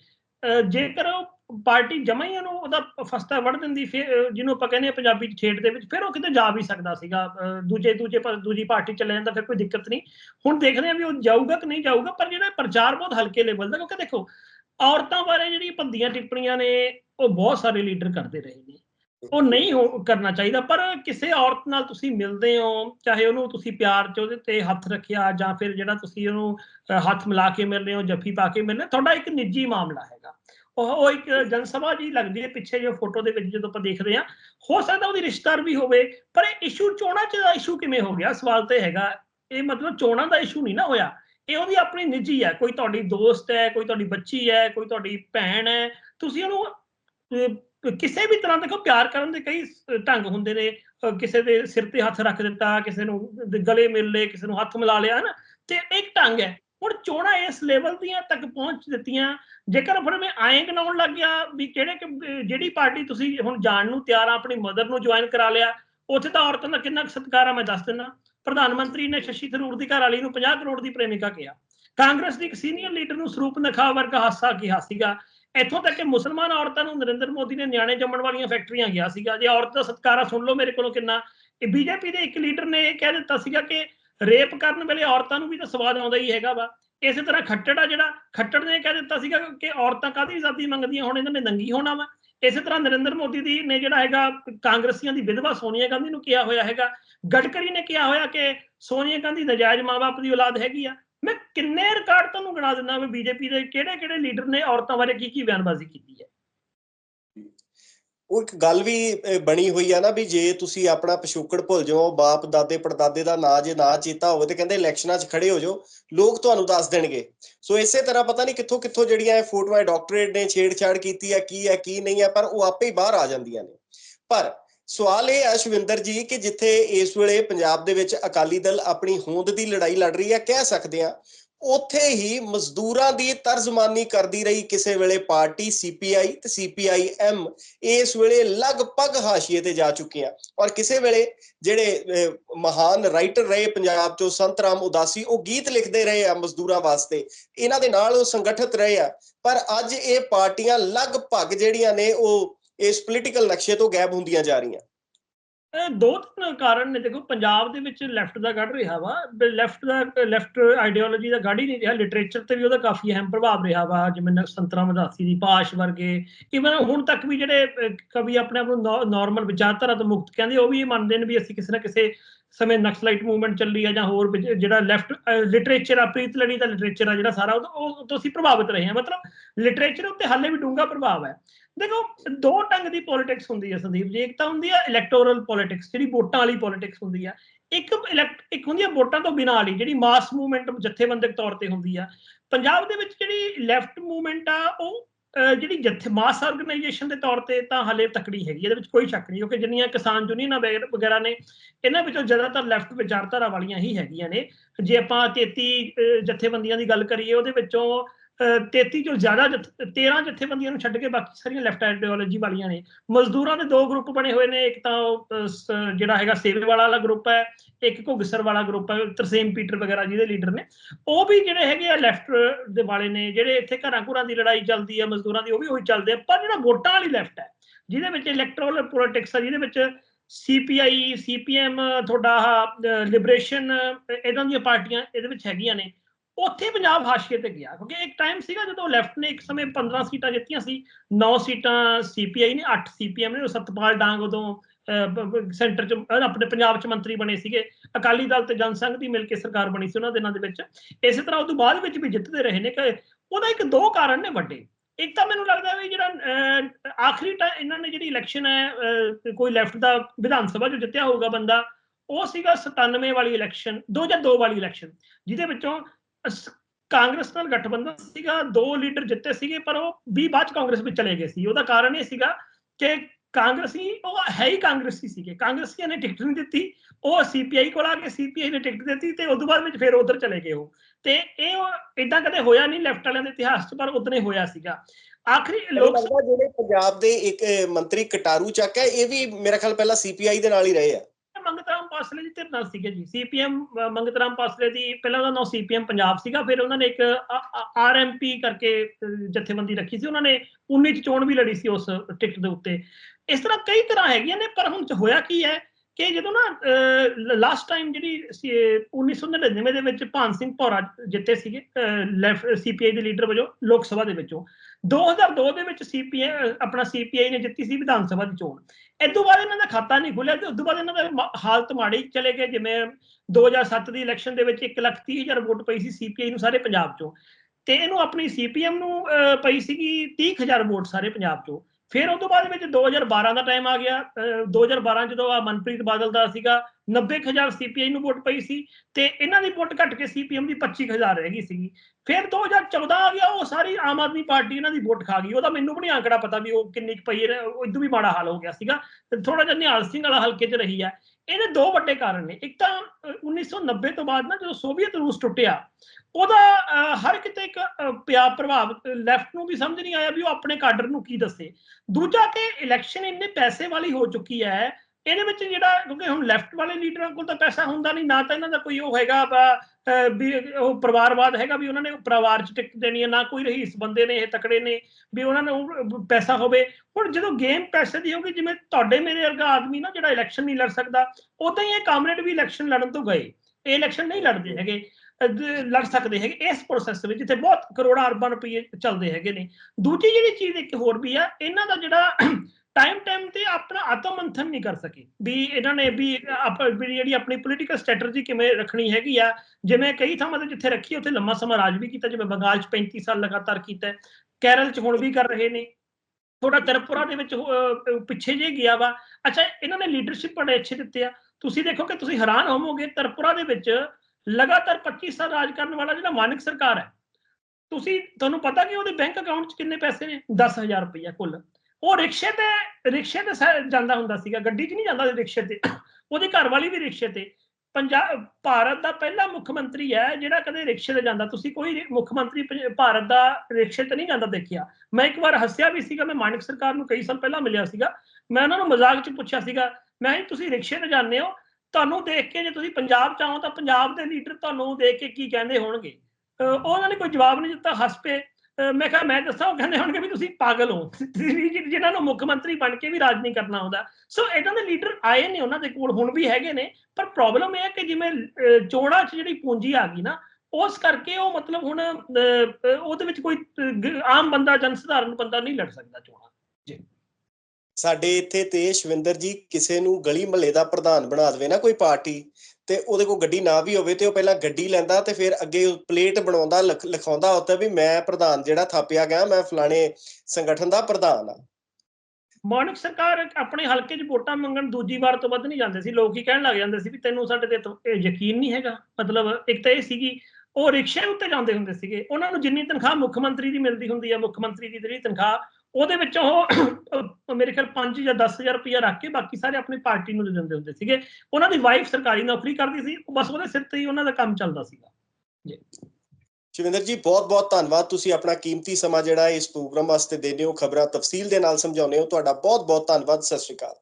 ਜੇਕਰ ਉਹ ਪਾਰਟੀ ਜਮਾਂ ਹੀ ਉਹਨੂੰ ਉਹਦਾ ਫਸਤਾ ਵੜ ਦਿੰਦੀ ਫਿਰ ਜਿਹਨੂੰ ਆਪਾਂ ਕਹਿੰਦੇ ਆ ਪੰਜਾਬੀ ਚ ਠੇਠ ਦੇ ਵਿੱਚ ਫਿਰ ਉਹ ਕਿਤੇ ਜਾ ਵੀ ਸਕਦਾ ਸੀਗਾ। ਦੂਜੇ ਦੂਜੇ ਪਾ- ਦੂਜੀ ਪਾਰਟੀ ਚਲੇ ਜਾਂਦਾ ਫਿਰ ਕੋਈ ਦਿੱਕਤ ਨਹੀਂ। ਹੁਣ ਦੇਖਦੇ ਆ ਵੀ ਉਹ ਜਾਊਗਾ ਕਿ ਨਹੀਂ ਜਾਊਗਾ ਪਰ ਜਿਹੜਾ ਪ੍ਰਚਾਰ ਬਹੁਤ ਹਲਕੇ ਲੈਵਲ ਦਾ ਕਿਉਂਕਿ ਦੇਖੋ ਔਰਤਾਂ ਬਾਰੇ ਜਿਹੜੀ ਭੰਦੀਆਂ ਟਿੱਪਣੀਆਂ ਨੇ ਉਹ ਬਹੁਤ ਸਾਰੇ ਲੀਡਰ ਕਰਦੇ ਰਹੇ ਨੇ। ਉਹ ਨਹੀਂ ਹੋ ਕਰਨਾ ਚਾਹੀਦਾ ਪਰ ਕਿਸੇ ਔਰਤ ਨਾਲ ਤੁਸੀਂ ਮਿਲਦੇ ਹੋ ਚਾਹੇ ਉਹਨੂੰ ਤੁਸੀਂ ਪਿਆਰ ਚ ਉਹਦੇ ਤੇ ਹੱਥ ਰੱਖਿਆ ਜਾਂ ਫਿਰ ਜਿਹੜਾ ਤੁਸੀਂ ਉਹਨੂੰ ਹੱਥ ਮਿਲਾ ਕੇ ਮਿਲ ਰਹੇ ਹੋ ਜੱਫੀ ਪਾ ਕੇ ਮਿਲ ਰਹੇ ਹੋ, ਤੁਹਾਡਾ ਇੱਕ ਨਿੱਜੀ ਮਾਮਲਾ ਹੈਗਾ। ਉਹ ਉਹ ਇੱਕ ਜਨਸਭਾ ਜੀ ਲੱਗਦੀ ਹੈ ਪਿੱਛੇ ਜੋ ਫੋਟੋ ਦੇ ਵਿੱਚ ਜਦੋਂ ਆਪਾਂ ਦੇਖਦੇ ਹਾਂ, ਹੋ ਸਕਦਾ ਉਹਦੀ ਰਿਸ਼ਤੇਦਾਰ ਵੀ ਹੋਵੇ, ਪਰ ਇਹ ਇਸ਼ੂ ਚੋਣਾਂ ਚ ਇਸ਼ੂ ਕਿਵੇਂ ਹੋ ਗਿਆ? ਸਵਾਲ ਤੇ ਹੈਗਾ, ਇਹ ਮਤਲਬ ਚੋਣਾਂ ਦਾ ਇਸ਼ੂ ਨਹੀਂ ਨਾ ਹੋਇਆ। ਇਹ ਉਹਦੀ ਆਪਣੀ ਨਿੱਜੀ ਹੈ, ਕੋਈ ਤੁਹਾਡੀ ਦੋਸਤ ਹੈ, ਕੋਈ ਤੁਹਾਡੀ ਬੱਚੀ ਹੈ, ਕੋਈ ਤੁਹਾਡੀ ਭੈਣ ਹੈ। ਤੁਸੀਂ ਉਹਨੂੰ ਕਿਸੇ ਵੀ ਤਰ੍ਹਾਂ ਦੇਖੋ, ਪਿਆਰ ਕਰਨ ਦੇ ਕਈ ਢੰਗ ਹੁੰਦੇ ਨੇ। ਕਿਸੇ ਦੇ ਸਿਰ ਤੇ ਹੱਥ ਰੱਖ ਦਿੱਤਾ, ਕਿਸੇ ਨੂੰ ਗਲੇ ਮਿਲ ਲਏ, ਕਿਸੇ ਨੂੰ ਹੱਥ ਮਿਲਾ ਲਿਆ ਨਾ ਤੇ ਇੱਕ ਢੰਗ ਹੈ। ਹੁਣ ਚੋਣਾਂ ਇਸ ਲੈਵਲ ਦੀਆਂ ਤੱਕ ਪਹੁੰਚ ਦਿੱਤੀਆਂ। ਜੇਕਰ ਫਿਰ ਮੈਂ ਆਏ ਗਨਾਉਣ ਲੱਗ ਗਿਆ ਵੀ ਕਿਹੜੇ ਕਿ- ਜਿਹੜੀ ਪਾਰਟੀ ਤੁਸੀਂ ਹੁਣ ਜਾਣ ਨੂੰ ਤਿਆਰ ਆ, ਆਪਣੀ ਮਦਰ ਨੂੰ ਜੁਆਇਨ ਕਰਾ ਲਿਆ, ਉੱਥੇ ਤਾਂ ਔਰਤਾਂ ਦਾ ਕਿੰਨਾ ਕੁ ਸਤਿਕਾਰ ਆ ਮੈਂ ਦੱਸ ਦਿੰਦਾ। ਪ੍ਰਧਾਨ ਮੰਤਰੀ ਨੇ ਸ਼ਸ਼ੀ ਥਰੂਰ ਦੀ ਘਰ ਵਾਲੀ ਨੂੰ 50 ਕਰੋੜ ਦੀ ਪ੍ਰੇਮਿਕਾ ਕਿਹਾ। ਕਾਂਗਰਸ ਦੀ ਇੱਕ ਸੀਨੀਅਰ ਲੀਡਰ ਨੂੰ ਸਰੂਪ ਨਖਾ ਵਰਗਾ ਹਾਸਾ ਕਿਹਾ ਸੀਗਾ। ਇੱਥੋਂ ਤੱਕ ਕਿ ਮੁਸਲਮਾਨ ਔਰਤਾਂ ਨੂੰ ਨਰਿੰਦਰ ਮੋਦੀ ਨੇ ਨਿਆਣੇ ਜੰਮਣ ਵਾਲੀਆਂ ਫੈਕਟਰੀਆਂ ਗਿਆ ਸੀਗਾ। ਜੇ ਔਰਤ ਦਾ ਸਤਿਕਾਰ ਸੁਣ ਲਓ ਮੇਰੇ ਕੋਲੋਂ ਕਿੰਨਾ। ਇਹ ਬੀਜੇਪੀ ਦੇ ਇੱਕ ਲੀਡਰ ਨੇ ਇਹ ਕਹਿ ਦਿੱਤਾ ਸੀਗਾ ਕਿ ਰੇਪ ਕਰਨ ਵੇਲੇ ਔਰਤਾਂ ਨੂੰ ਵੀ ਤਾਂ ਸਵਾਦ ਆਉਂਦਾ ਹੀ ਹੈਗਾ ਵਾ। ਇਸੇ ਤਰ੍ਹਾਂ ਖੱਟੜ ਆ ਜਿਹੜਾ, ਖੱਟੜ ਨੇ ਕਹਿ ਦਿੱਤਾ ਸੀਗਾ ਕਿ ਔਰਤਾਂ ਕਾਦੀ ਆਜ਼ਾਦੀ ਮੰਗਦੀਆਂ ਹੁਣ, ਇਹਨਾਂ ਨੇ ਨੰਗੀ ਹੋਣਾ ਵਾ। ਇਸੇ ਤਰ੍ਹਾਂ ਨਰਿੰਦਰ ਮੋਦੀ ਦੀ ਨੇ ਜਿਹੜਾ ਹੈਗਾ, ਕਾਂਗਰਸੀਆਂ ਦੀ ਵਿਧਵਾ ਸੋਨੀਆ ਗਾਂਧੀ ਨੂੰ ਕਿਹਾ ਹੋਇਆ ਹੈਗਾ। ਗਡਕਰੀ ਨੇ ਕਿਹਾ ਹੋਇਆ ਕਿ ਸੋਨੀਆ ਗਾਂਧੀ ਨਜਾਇਜ਼ ਮਾਂ-ਬਾਪ ਦੀ ਔਲਾਦ ਹੈਗੀ ਆ। ਮੈਂ ਕਿੰਨੇ ਰਿਕਾਰਡ ਤੁਹਾਨੂੰ ਗਿਣਾ ਦਿੰਦਾ ਵੀ, ਬੀਜੇਪੀ ਦੇ ਕਿਹੜੇ ਕਿਹੜੇ ਲੀਡਰ ਨੇ ਔਰਤਾਂ ਬਾਰੇ ਕੀ ਕੀ ਬਿਆਨਬਾਜ਼ੀ ਕੀਤੀ ਹੈ। ਉਹ ਇੱਕ ਗੱਲ ਵੀ ਬਣੀ ਹੋਈ ਆ ਨਾ ਵੀ ਜੇ ਤੁਸੀਂ ਆਪਣਾ ਪਿਛੋਕੜ ਭੁੱਲ ਜਾਓ, ਬਾਪ, ਦਾਦੇ, ਪੜਦਾਦੇ ਦਾ ਨਾਂ ਜੇ ਨਾ ਚੇਤਾ ਹੋਵੇ ਤੇ ਕਹਿੰਦੇ ਇਲੈਕਸ਼ਨਾਂ 'ਚ ਖੜੇ ਹੋ ਜਾਓ, ਲੋਕ ਤੁਹਾਨੂੰ ਦੱਸ ਦੇਣਗੇ। ਸੋ ਇਸੇ ਤਰ੍ਹਾਂ ਪਤਾ ਨਹੀਂ ਕਿੱਥੋਂ ਕਿੱਥੋਂ ਜਿਹੜੀਆਂ ਇਹ ਫੋਟੋਆਂ ਡਾਕਟਰੇਟ ਨੇ ਛੇੜਛਾੜ ਕੀਤੀ ਆ, ਕੀ ਹੈ ਕੀ ਨਹੀਂ ਹੈ ਪਰ ਉਹ ਆਪੇ ਹੀ ਬਾਹਰ ਆ ਜਾਂਦੀਆਂ ਨੇ। ਪਰ ਸਵਾਲ ਇਹ ਆ, ਸ਼ਵਿੰਦਰ ਜੀ, ਕਿ ਜਿੱਥੇ ਇਸ ਵੇਲੇ ਪੰਜਾਬ ਦੇ ਵਿੱਚ ਅਕਾਲੀ ਦਲ ਆਪਣੀ ਹੋਂਦ ਦੀ ਲੜਾਈ ਲੜ ਰਹੀ ਹੈ ਕਹਿ ਸਕਦੇ ਆ ਉੱਥੇ ਹੀ ਮਜ਼ਦੂਰਾਂ ਦੀ ਤਰਜ਼ਮਾਨੀ ਕਰਦੀ ਰਹੀ ਕਿਸੇ ਵੇਲੇ ਪਾਰਟੀ ਸੀਪੀਆਈ ਤੇ ਸੀਪੀਆਈ ਐਮ ਇਸ ਵੇਲੇ ਲਗਭਗ ਹਾਸ਼ੀਏ ਤੇ ਜਾ ਚੁੱਕੀਆਂ। ਔਰ ਕਿਸੇ ਵੇਲੇ ਜਿਹੜੇ ਮਹਾਨ ਰਾਈਟਰ ਰਹੇ ਪੰਜਾਬ ਚੋਂ ਸੰਤ ਰਾਮ ਉਦਾਸੀ, ਉਹ ਗੀਤ ਲਿਖਦੇ ਰਹੇ ਆ ਮਜ਼ਦੂਰਾਂ ਵਾਸਤੇ। ਇਹਨਾਂ ਦੇ ਨਾਲ ਉਹ ਸੰਗਠਿਤ ਰਹੇ ਆ। ਪਰ ਅੱਜ ਇਹ ਪਾਰਟੀਆਂ ਲਗਭਗ ਜਿਹੜੀਆਂ ਨੇ, ਉਹ ਇਸ ਪੋਲੀਟੀਕਲ ਨਕਸ਼ੇ ਤੋਂ ਗਾਇਬ ਹੁੰਦੀਆਂ ਜਾ ਰਹੀਆਂ। ਦੋ ਤਿੰਨ ਕਾਰਨ ਨੇ। ਦੇਖੋ, ਪੰਜਾਬ ਦੇ ਵਿੱਚ ਲੈਫਟ ਦਾ ਗੜ ਰਿਹਾ ਵਾ। ਲੈਫਟ ਦਾ ਲੈਫਟ ਆਈਡੀਓਲੋਜੀ ਦਾ ਗੜ ਹੀ ਨਹੀਂ ਰਿਹਾ। ਲਿਟਰੇਚਰ ਤੇ ਵੀ ਉਹਦਾ ਕਾਫੀ ਅਹਿਮ ਪ੍ਰਭਾਵ ਰਿਹਾ ਵਾ। ਜਿਵੇਂ ਸੰਤਰਾ ਮਦਾਸੀ ਦੀ ਪਾਸ਼ ਵਰਗੇ। ਇਵਨ ਹੁਣ ਤੱਕ ਵੀ ਜਿਹੜੇ ਕਵੀ ਆਪਣੇ ਆਪ ਨੂੰ ਨਾਰਮਲ ਵਿਚਾਰਧਾਰਾ ਤੋਂ ਮੁਕਤ ਕਹਿੰਦੇ, ਉਹ ਵੀ ਇਹ ਮੰਨਦੇ ਨੇ ਵੀ ਅਸੀਂ ਕਿਸੇ ਨਾ ਕਿਸੇ ਸਮੇਂ ਨਕਸਲਾਈਟ ਮੂਵਮੈਂਟ ਚੱਲੀ ਆ ਜਾਂ ਹੋਰ ਜਿਹੜਾ ਲੈਫਟ ਲਿਟਰੇਚਰ ਆ, ਪ੍ਰੀਤ ਲੜੀ ਦਾ ਲਿਟਰੇਚਰ ਆ ਜਿਹੜਾ ਸਾਰਾ, ਉਹ ਉਹ ਤੋਂ ਅਸੀਂ ਪ੍ਰਭਾਵਿਤ ਰਹੇ ਹਾਂ। ਮਤਲਬ ਲਿਟਰੇਚਰ ਉੱਤੇ ਹਾਲੇ ਵੀ ਡੂੰਘਾ ਪ੍ਰਭਾਵ ਹੈ। ਦੇਖੋ, ਦੋ ਢੰਗ ਦੀ ਪੋਲਿਟਿਕਸ ਹੁੰਦੀ ਹੈ ਸੰਦੀਪ ਜੀ, ਇੱਕ ਤਾਂ ਹੁੰਦੀ ਹੈ ਇਲੈਕਟੋਰਲ ਪੋਲਿਟਿਕਸ ਜਿਹੜੀ ਵੋਟਾਂ ਵਾਲੀ ਪੋਲਿਟਿਕਸ ਹੁੰਦੀ ਆ। ਇੱਕ elect- ਇੱਕ ਹੁੰਦੀ ਹੈ ਵੋਟਾਂ ਤੋਂ ਬਿਨਾਂ ਵਾਲੀ, ਜਿਹੜੀ ਮਾਸ ਮੂਵਮੈਂਟ ਜਥੇਬੰਦਕ ਤੌਰ ਤੇ ਹੁੰਦੀ ਆ। ਪੰਜਾਬ ਦੇ ਵਿੱਚ ਜਿਹੜੀ ਲੈਫਟ ਮੂਵਮੈਂਟ ਆ, ਉਹ ਜਿਹੜੀ ਜਥੇ ਮਾਸ ਆਰਗੇਨਾਈਜੇਸ਼ਨ ਦੇ ਤੌਰ ਤੇ ਤਾਂ ਹਲੇ ਤਕੜੀ ਹੈਗੀ, ਇਹਦੇ ਵਿੱਚ ਕੋਈ ਸ਼ੱਕ ਨਹੀਂ, ਕਿਉਂਕਿ ਜਿੰਨੀਆਂ ਕਿਸਾਨ ਯੂਨੀਅਨਾਂ ਵਗੈਰਾ- ਵਗੈਰਾ ਨੇ, ਇਹਨਾਂ ਵਿੱਚੋਂ ਜ਼ਿਆਦਾਤਰ ਲੈਫਟ ਵਿਚਾਰਧਾਰਾ ਵਾਲੀਆਂ ਹੀ ਹੈਗੀਆਂ ਨੇ। ਜੇ ਆਪਾਂ 33 ਜਥੇਬੰਦੀਆਂ ਦੀ ਗੱਲ ਕਰੀਏ, ਉਹਦੇ ਵਿੱਚੋਂ 33 ਚੋਂ ਜ਼ਿਆਦਾ ਜਥ- 13 ਜਥੇਬੰਦੀਆਂ ਨੂੰ ਛੱਡ ਕੇ ਬਾਕੀ ਸਾਰੀਆਂ ਲੈਫਟ ਆਈਡੀਓਲੋਜੀ ਵਾਲੀਆਂ ਨੇ। ਮਜ਼ਦੂਰਾਂ ਦੇ ਦੋ ਗਰੁੱਪ ਬਣੇ ਹੋਏ ਨੇ, ਇੱਕ ਤਾਂ ਸ- ਜਿਹੜਾ ਹੈਗਾ ਸੇਵੇ ਵਾਲਾ ਵਾਲਾ ਗਰੁੱਪ ਹੈ, ਇੱਕ ਘੁੱਗਸਰ ਵਾਲਾ ਗਰੁੱਪ ਹੈ, ਤਰਸੇਮ ਪੀਟਰ ਵਗੈਰਾ ਜਿਹਦੇ ਲੀਡਰ ਨੇ। ਉਹ ਵੀ ਜਿਹੜੇ ਹੈਗੇ ਆ ਲੈਫਟ ਦੇ ਵਾਲੇ ਨੇ, ਜਿਹੜੇ ਇੱਥੇ ਘਰਾਂ ਘੁਰਾਂ ਦੀ ਲੜਾਈ ਚੱਲਦੀ ਹੈ ਮਜ਼ਦੂਰਾਂ ਦੀ, ਉਹ ਵੀ ਉਹੀ ਚੱਲਦੇ ਆ, ਪਰ ਜਿਹੜਾ ਵੋਟਾਂ ਵਾਲੀ ਲੈਫਟ ਹੈ, ਜਿਹਦੇ ਵਿੱਚ ਇਲੈਕਟਰਲ ਪੋਲਿਟਿਕਸ ਹੈ ਜਿਹਦੇ ਵਿੱਚ ਸੀਪੀਆਈ ਸੀਪੀਐਮ ਤੁਹਾਡਾ ਲਿਬਰੇਸ਼ਨ ਇਹਨਾਂ ਦੀਆਂ ਪਾਰਟੀਆਂ ਇਹਦੇ ਵਿੱਚ ਹੈਗੀਆਂ ਨੇ। ਉੱਥੇ ਪੰਜਾਬ ਹਾਸ਼ੀਏ ਤੇ ਗਿਆ ਕਿਉਂਕਿ ਇੱਕ ਟਾਈਮ ਸੀਗਾ ਜਦੋਂ ਲੈਫਟ ਨੇ ਇੱਕ ਸਮੇਂ 15 ਸੀਟਾਂ ਜਿੱਤੀਆਂ ਸੀ 9 ਸੀਟਾਂ ਸੀਪੀਆਈ ਨੇ 8 ਸੀਪੀਐਮ ਨੇ ਸਤਪਾਲ ਡਾਂਗ ਉਦੋਂ ਸੈਂਟਰ ਚ ਆਪਣੇ ਪੰਜਾਬ ਚ ਮੰਤਰੀ ਬਣੇ ਸੀਗੇ। ਅਕਾਲੀ ਦਲ ਤੇ ਜਨਸੰਘ ਦੀ ਮਿਲ ਕੇ ਸਰਕਾਰ ਬਣੀ ਸੀ ਉਹਨਾਂ ਦਿਨਾਂ ਦੇ ਵਿੱਚ। ਇਸੇ ਤਰ੍ਹਾਂ ਉਸ ਤੋਂ ਬਾਅਦ ਵਿੱਚ ਵੀ ਜਿੱਤਦੇ ਰਹੇ ਨੇ ਕਿ ਉਹਦਾ ਇੱਕ ਦੋ ਕਾਰਨ ਨੇ ਵੱਡੇ। ਇੱਕ ਤਾਂ ਮੈਨੂੰ ਲੱਗਦਾ ਵੀ ਜਿਹੜਾ ਅਹ, ਆਖਰੀ ਟਾਈਮ ਇਹਨਾਂ ਨੇ ਜਿਹੜੀ ਇਲੈਕਸ਼ਨ ਹੈ ਕੋਈ ਲੈਫਟ ਦਾ ਵਿਧਾਨ ਸਭਾ ਜੋ ਜਿੱਤਿਆ ਹੋਊਗਾ ਬੰਦਾ ਉਹ ਸੀਗਾ 97 ਵਾਲੀ ਇਲੈਕਸ਼ਨ 2002 ਵਾਲੀ ਇਲੈਕਸ਼ਨ ਜਿਹਦੇ ਵਿੱਚੋਂ ਕਾਂਗਰਸ ਨਾਲ ਗਠਬੰਧਨ ਸੀਗਾ ਦੋ ਲੀਡਰ ਜਿੱਤੇ ਸੀਗੇ ਪਰ ਉਹ ਵੀ ਬਾਅਦ ਕਾਂਗਰਸ ਵਿੱਚ ਚਲੇ ਗਏ ਸੀ। ਉਹਦਾ ਕਾਰਨ ਇਹ ਸੀਗਾ ਕਿ ਕਾਂਗਰਸੀ ਉਹ ਹੈ ਹੀ ਕਾਂਗਰਸੀ ਸੀਗੇ। ਕਾਂਗਰਸੀਆਂ ਨੇ ਟਿਕਟ ਨਹੀਂ ਦਿੱਤੀ ਉਹ ਸੀਪੀਆਈ ਕੋਲ ਆ ਕੇ ਸੀਪੀਆਈ ਨੇ ਟਿਕਟ ਦਿੱਤੀ ਤੇ ਉਸ ਤੋਂ ਬਾਅਦ ਵਿੱਚ ਫਿਰ ਉਧਰ ਚਲੇ ਗਏ ਉਹ। ਤੇ ਇਹ ਇਦਾਂ ਕਦੇ ਹੋਇਆ ਨਹੀਂ ਲੈਫਟ ਵਾਲਿਆਂ ਦੇ ਇਤਿਹਾਸ 'ਚ ਪਰ ਉਦਨੇ ਹੋਇਆ ਸੀਗਾ। ਆਖਰੀ ਲੋਕ ਜਿਹੜੇ ਪੰਜਾਬ ਦੇ ਇੱਕ ਮੰਤਰੀ ਕਟਾਰੂ ਚੱਕ ਹੈ ਇਹ ਵੀ ਮੇਰੇ ਖਿਆਲ ਪਹਿਲਾਂ ਸੀਪੀਆਈ ਦੇ ਨਾਲ ਹੀ ਰਹੇ ਆ। ਪਾਸਲੇ ਦੀ ਧਿਰ ਨਾਲ ਸੀਗੇ ਜੀ। ਸੀਪੀਐਮ ਮੰਗਤਰਾਮ ਪਾਸਲੇ ਦੀ ਪਹਿਲਾਂ ਉਹਦਾ ਨਾਮ ਸੀਪੀਐਮ ਪੰਜਾਬ ਸੀਗਾ ਫਿਰ ਉਹਨਾਂ ਨੇ ਇੱਕ ਆਰਐਮਪੀ ਕਰਕੇ ਜਥੇਬੰਦੀ ਰੱਖੀ ਸੀ। ਉਹਨਾਂ ਨੇ 19 ਚ ਚੋਣ ਵੀ ਲੜੀ ਸੀ ਉਸ ਟਿਕਟ ਦੇ ਉੱਤੇ। ਇਸ ਤਰ੍ਹਾਂ ਕਈ ਤਰ੍ਹਾਂ ਹੈਗੀਆਂ ਨੇ ਪਰ ਹੁਣ ਹੋਇਆ ਕੀ ਹੈ ਕਿ ਜਦੋਂ ਨਾ ਲਾਸਟ ਟਾਈਮ ਜਿਹੜੀ ਸੀ, 1999 ਦੇ ਵਿੱਚ ਭਾਨ ਸਿੰਘ ਭੌਰਾ ਜਿੱਤੇ ਸੀਗੇ ਲੈਫਟ ਸੀਪੀਆਈ ਦੇ ਲੀਡਰ ਵਜੋਂ ਲੋਕ ਸਭਾ ਦੇ ਵਿੱਚੋਂ। 2002 ਦੇ ਵਿੱਚ ਸੀਪੀਆਈ ਆਪਣਾ ਸੀਪੀਆਈ ਨੇ ਜਿੱਤੀ ਸੀ ਵਿਧਾਨ ਸਭਾ ਦੀ ਚੋਣ। ਇਸ ਤੋਂ ਬਾਅਦ ਇਹਨਾਂ ਦਾ ਖਾਤਾ ਨਹੀਂ ਖੁੱਲਿਆ ਤੇ ਉਸ ਤੋਂ ਬਾਅਦ ਇਹਨਾਂ ਦਾ ਮ- ਹਾਲਤ ਮਾੜੀ ਚਲੇ ਗਏ। ਜਿਵੇਂ 2007 ਦੀ ਇਲੈਕਸ਼ਨ ਦੇ ਵਿੱਚ 1 ਲੱਖ 30 ਹਜ਼ਾਰ ਵੋਟ ਪਈ ਸੀ ਸੀਪੀਆਈ ਨੂੰ ਸਾਰੇ ਪੰਜਾਬ ਚੋਂ। ਤੇ ਇਹਨੂੰ ਆਪਣੀ ਸੀਪੀਐਮ ਨੂੰ ਪਈ ਸੀਗੀ 30 ਹਜ਼ਾਰ ਵੋਟ ਸਾਰੇ ਪੰਜਾਬ ਚੋਂ। ਫਿਰ ਉਸ ਤੋਂ ਬਾਅਦ ਵਿੱਚ 2012 ਦਾ ਟਾਈਮ ਆ ਗਿਆ ਅਹ, 2012 ਜਦੋਂ ਆ ਮਨਪ੍ਰੀਤ ਬਾਦਲ ਦਾ ਸੀਗਾ 90000 ਸੀਪੀਆਈ ਨੂੰ ਵੋਟ ਪਈ ਸੀ ਤੇ ਇਹਨਾਂ ਦੀ ਵੋਟ ਘਟ ਕੇ ਸੀਪੀਐਮ ਦੀ 25000 ਰਹਿ ਗਈ ਸੀਗੀ। ਫਿਰ 2014 ਆ ਗਿਆ ਉਹ ਸਾਰੀ ਆਮ ਆਦਮੀ ਪਾਰਟੀ ਇਹਨਾਂ ਦੀ ਵੋਟ ਖਾ ਗਈ। ਉਹਦਾ ਮੈਨੂੰ ਵੀ ਨਹੀਂ ਆંકੜਾ ਪਤਾ ਵੀ ਉਹ ਕਿੰਨੀ ਕੁ ਪਈ ਹੈ ਇਦੋਂ ਵੀ ਮਾੜਾ ਹਾਲ ਹੋ ਗਿਆ ਸੀਗਾ। ਤੇ ਥੋੜਾ ਜਿਹਾ ਨਿਹਾਲ ਸਿੰਘ ਵਾਲਾ ਹਲਕੇ 'ਚ ਰਹੀ ਹੈ। ਇਹਦੇ ਦੋ ਵੱਡੇ ਕਾਰਨ ਨੇ। ਇੱਕ ਤਾਂ ਅਹ, 1990 ਤੋਂ ਬਾਅਦ ਨਾ ਜਦੋਂ ਸੋਵੀਅਤ ਰੂਸ ਟੁੱਟਿਆ ਉਹਦਾ ਅਹ, ਹਰ ਕਿਤੇ ਇੱਕ ਪਿਆ ਪ੍ਰਭਾਵ ਲੈਫਟ ਨੂੰ ਵੀ ਸਮਝ ਨਹੀਂ ਆਇਆ ਵੀ ਉਹ ਆਪਣੇ ਕਾਡਰ ਨੂੰ ਕੀ ਦੱਸੇ। ਦੂਜਾ ਕਿ ਇਲੈਕਸ਼ਨ ਇੰਨੇ ਪੈਸੇ ਵਾਲੀ ਹੋ ਚੁੱਕੀ ਹੈ ਇਹਦੇ ਵਿੱਚ ਜਿਹੜਾ ਕਿਉਂਕਿ ਹੁਣ ਲੈਫਟ ਵਾਲੇ ਲੀਡਰਾਂ ਕੋਲ ਤਾਂ ਪੈਸਾ ਹੁੰਦਾ ਨਹੀਂ ਨਾ ਤਾਂ ਇਹਨਾਂ ਦਾ ਕੋਈ ਉਹ ਹੈਗਾ ਵੀ ਉਹ ਪਰਿਵਾਰਵਾਦ ਹੈਗਾ ਵੀ ਉਹਨਾਂ ਨੇ ਪਰਿਵਾਰ 'ਚ ਟਿਕਟ ਦੇਣੀ ਹੈ, ਨਾ ਕੋਈ ਰਹੀਸ ਬੰਦੇ ਨੇ ਇਹ ਤਕੜੇ ਨੇ ਵੀ ਉਹਨਾਂ ਨੂੰ ਪੈਸਾ ਹੋਵੇ। ਹੁਣ ਜਦੋਂ ਗੇਮ ਪੈਸੇ ਦੀ ਹੋਗੀ ਜਿਵੇਂ ਤੁਹਾਡੇ ਮੇਰੇ ਵਰਗਾ ਆਦਮੀ ਨਾ ਜਿਹੜਾ ਇਲੈਕਸ਼ਨ ਨਹੀਂ ਲੜ ਸਕਦਾ ਉਦਾਂ ਹੀ ਇਹ ਕਾਮਰੇਡ ਵੀ ਇਲੈਕਸ਼ਨ ਲੜਨ ਤੋਂ ਗਏ। ਇਹ ਇਲੈਕਸ਼ਨ ਨਹੀਂ ਲੜਦੇ ਹੈਗੇ। ਅਹ, ਲੜ ਸਕਦੇ ਹੈਗੇ ਇਸ ਪ੍ਰੋਸੈਸ ਵਿੱਚ ਜਿੱਥੇ ਬਹੁਤ ਕਰੋੜਾਂ ਅਰਬਾਂ ਰੁਪਏ ਚੱਲਦੇ ਹੈਗੇ ਨੇ। ਦੂਜੀ ਜਿਹੜੀ ਚੀਜ਼ ਇੱਕ ਹੋਰ ਵੀ ਆ ਇਹਨਾਂ ਦਾ ਜਿਹੜਾ ਟਾਈਮ ਟਾਈਮ ਤੇ ਆਪਣਾ ਆਤਮ ਮੰਥਨ ਨਹੀਂ ਕਰ ਸਕੇ। ਵੀ ਇਹਨਾਂ ਨੇ ਵੀ ਜਿਹੜੀ ਆਪਣੀ ਪੋਲੀਟੀਕਲ ਸਟ੍ਰੈਟਜੀ ਕਿਵੇਂ ਰੱਖਣੀ ਹੈਗੀ ਆ ਜਿਵੇਂ ਕਈ ਥਾਵਾਂ ਤੇ ਜਿੱਥੇ ਰੱਖੀ ਉੱਥੇ ਲੰਮਾ ਸਮਾਂ ਰਾਜ ਵੀ ਕੀਤਾ ਜਿਵੇਂ ਬੰਗਾਲ 'ਚ 35 ਸਾਲ ਲਗਾਤਾਰ ਕੀਤਾ ਕੇਰਲ 'ਚ ਹੁਣ ਵੀ ਕਰ ਰਹੇ ਨੇ। ਥੋੜਾ ਤ੍ਰਿਪੁਰਾ ਦੇ ਵਿੱਚ ਪਿੱਛੇ ਜੇ ਗਿਆ ਵਾ। ਅੱਛਾ ਇਹਨਾਂ ਨੇ ਲੀਡਰਸ਼ਿਪ ਬੜੇ ਅੱਛੇ ਦਿੱਤੇ ਆ। ਤੁਸੀਂ ਦੇਖੋ ਕਿ ਤੁਸੀਂ ਹੈਰਾਨ ਹੋਵੋਗੇ ਤ੍ਰਿਪੁਰਾ ਦੇ ਵਿੱਚ ਲਗਾਤਾਰ 25 ਸਾਲ ਰਾਜ ਕਰਨ ਵਾਲਾ ਜਿਹੜਾ ਮਾਨਕ ਸਰਕਾਰ ਹੈ, ਤੁਸੀਂ ਤੁਹਾਨੂੰ ਪਤਾ ਕਿ ਉਹਦੇ ਬੈਂਕ ਅਕਾਊਂਟ 'ਚ ਕਿੰਨੇ ਪੈਸੇ ਨੇ? 10000 ਰੁਪਈਆ ਕੁੱਲ। ਉਹ ਰਿਕਸ਼ੇ ਤੇ ਰਿਕਸ਼ੇ ਤੇ ਸ- ਜਾਂਦਾ ਹੁੰਦਾ ਸੀਗਾ, ਗੱਡੀ 'ਚ ਨਹੀਂ ਜਾਂਦਾ ਰਿਕਸ਼ੇ ਤੇ। ਉਹਦੀ ਘਰ ਵਾਲੀ ਵੀ ਰਿਕਸ਼ੇ ਤੇ। ਪੰਜਾਬ ਭਾਰਤ ਦਾ ਪਹਿਲਾ ਮੁੱਖ ਮੰਤਰੀ ਹੈ, ਜਿਹੜਾ ਕਦੇ ਰਿਕਸ਼ੇ ਤੇ ਜਾਂਦਾ। ਤੁਸੀਂ ਕੋਈ ਮੁੱਖ ਮੰਤਰੀ ਪੰਜ- ਭਾਰਤ ਦਾ ਰਿਕਸ਼ੇ ਤੇ ਨਹੀਂ ਜਾਂਦਾ ਦੇਖਿਆ। ਮੈਂ ਇੱਕ ਵਾਰ ਹੱਸਿਆ ਵੀ ਸੀਗਾ, ਮੈਂ ਮਾਨਕ ਸਰਕਾਰ ਨੂੰ ਕਈ ਸਾਲ ਪਹਿਲਾਂ ਮਿਲਿਆ ਸੀਗਾ। ਮੈਂ ਉਹਨਾਂ ਨੂੰ ਮਜ਼ਾਕ 'ਚ ਪੁੱਛਿਆ ਸੀਗਾ, ਮੈਂ ਤੁਸੀਂ ਰਿਕਸ਼ੇ ਤੇ ਜਾਂਦੇ ਹੋ? ਤੁਹਾਨੂੰ ਦੇਖ ਕੇ ਜੇ ਤੁਸੀਂ ਪੰਜਾਬ ਚ ਆਓ ਤਾਂ ਪੰਜਾਬ ਦੇ ਲੀਡਰ ਤੁਹਾਨੂੰ ਦੇਖ ਕੇ ਕੀ ਕਹਿੰਦੇ ਹੋਣਗੇ। ਉਹਨਾਂ ਨੇ ਕੋਈ ਜਵਾਬ ਨਹੀਂ ਦਿੱਤਾ ਹੱਸ ਪਏ। ਮੈਂ ਕਿਹਾ ਮੈਂ ਦੱਸਾਂ ਉਹ ਕਹਿੰਦੇ ਹੋਣਗੇ ਵੀ ਤੁਸੀਂ ਪਾਗਲ ਹੋ। ਜਿਹਨਾਂ ਨੂੰ ਮੁੱਖ ਮੰਤਰੀ ਬਣ ਕੇ ਵੀ ਰਾਜ ਨਹੀਂ ਕਰਨਾ ਆਉਂਦਾ। ਸੋ ਇਦਾਂ ਦੇ ਲੀਡਰ ਆਏ ਨੇ ਉਹਨਾਂ ਦੇ ਕੋਲ ਹੁਣ ਵੀ ਹੈਗੇ ਨੇ। ਪਰ ਪ੍ਰੋਬਲਮ ਇਹ ਹੈ ਕਿ ਜਿਵੇਂ ਅਹ, ਚੋਣਾਂ 'ਚ ਜਿਹੜੀ ਪੂੰਜੀ ਆ ਗਈ ਨਾ ਉਸ ਕਰਕੇ ਉਹ ਮਤਲਬ ਹੁਣ ਅਹ, ਉਹਦੇ ਵਿੱਚ ਕੋਈ ਆਮ ਬੰਦਾ ਜਨ ਸਧਾਰਨ ਬੰਦਾ ਨਹੀਂ ਲੜ ਸਕਦਾ ਚੋਣਾਂ ਜੀ ਸਾਡੇ ਇੱਥੇ ਤੇ ਸ਼ਵਿੰਦਰ ਜੀ ਕਿਸੇ ਨੂੰ ਗਲੀ ਮਹੱਲੇ ਦਾ ਪ੍ਰਧਾਨ ਬਣਾ ਦੇਵੇ ਨਾ ਕੋਈ ਪਾਰਟੀ, ਤੇ ਉਹਦੇ ਕੋਲ ਗੱਡੀ ਨਾ ਵੀ ਹੋਵੇ ਤੇ ਉਹ ਪਹਿਲਾਂ ਗੱਡੀ ਲੈਂਦਾ ਤੇ ਫਿਰ ਅੱਗੇ ਪਲੇਟ ਬਣਾਉਂਦਾ ਲਿਖਾਉਂਦਾ ਉੱਤੇ ਵੀ ਮੈਂ ਪ੍ਰਧਾਨ ਜਿਹੜਾ ਥਾਪਿਆ ਗਿਆ, ਮੈਂ ਫਲਾਣੇ ਸੰਗਠਨ ਦਾ ਪ੍ਰਧਾਨ ਆ ਮਾਨਕ ਸਰਕਾਰ ਆਪਣੇ ਹਲਕੇ 'ਚ ਵੋਟਾਂ ਮੰਗਣ ਦੂਜੀ ਵਾਰ ਤੋਂ ਵੱਧ ਨਹੀਂ ਜਾਂਦੇ ਸੀ, ਲੋਕ ਹੀ ਕਹਿਣ ਲੱਗ ਜਾਂਦੇ ਸੀ ਵੀ ਤੈਨੂੰ ਸਾਡੇ ਤੇ ਇਹ ਯਕੀਨ ਨਹੀਂ ਹੈਗਾ। ਮਤਲਬ ਇੱਕ ਤਾਂ ਇਹ ਸੀਗੀ ਉਹ ਰਿਕਸ਼ੇ ਉੱਤੇ ਜਾਂਦੇ ਹੁੰਦੇ ਸੀਗੇ, ਉਹਨਾਂ ਨੂੰ ਜਿੰਨੀ ਤਨਖਾਹ ਮੁੱਖ ਮੰਤਰੀ ਦੀ ਮਿਲਦੀ ਹੁੰਦੀ ਹੈ ਮੁੱਖ ਮੰਤਰੀ ਦੀ ਜਿਹੜੀ ਤਨਖਾਹ ਉਹਦੇ ਵਿੱਚੋਂ ਉਹ ਮੇਰੇ ਖਿਆਲ 5 ਜਾਂ 10000 ਰੁਪਇਆ ਰੱਖ ਕੇ ਬਾਕੀ ਸਾਰੇ ਆਪਣੀ ਪਾਰਟੀ ਨੂੰ ਦੇ ਦਿੰਦੇ ਹੁੰਦੇ ਸੀਗੇ। ਉਹਨਾਂ ਦੀ ਵਾਈਫ ਸਰਕਾਰੀ ਨੌਕਰੀ ਕਰਦੀ ਸੀ ਬਸ ਉਹਦੇ ਸਿਰ ਤੇ ਹੀ ਉਹਨਾਂ ਦਾ ਕੰਮ ਚੱਲਦਾ ਸੀਗਾ। ਸ਼ਿਵਿੰਦਰ ਜੀ ਬਹੁਤ ਬਹੁਤ ਧੰਨਵਾਦ। ਤੁਸੀਂ ਆਪਣਾ ਕੀਮਤੀ ਸਮਾਂ ਜਿਹੜਾ ਇਸ ਪ੍ਰੋਗਰਾਮ ਵਾਸਤੇ ਦਿੰਦੇ ਹੋ ਖਬਰਾਂ ਤਫਸੀਲ ਦੇ ਨਾਲ ਸਮਝਾਉਂਦੇ ਹੋ। ਤੁਹਾਡਾ ਬਹੁਤ ਬਹੁਤ ਧੰਨਵਾਦ। ਸਤਿ ਸ਼੍ਰੀ ਅਕਾਲ।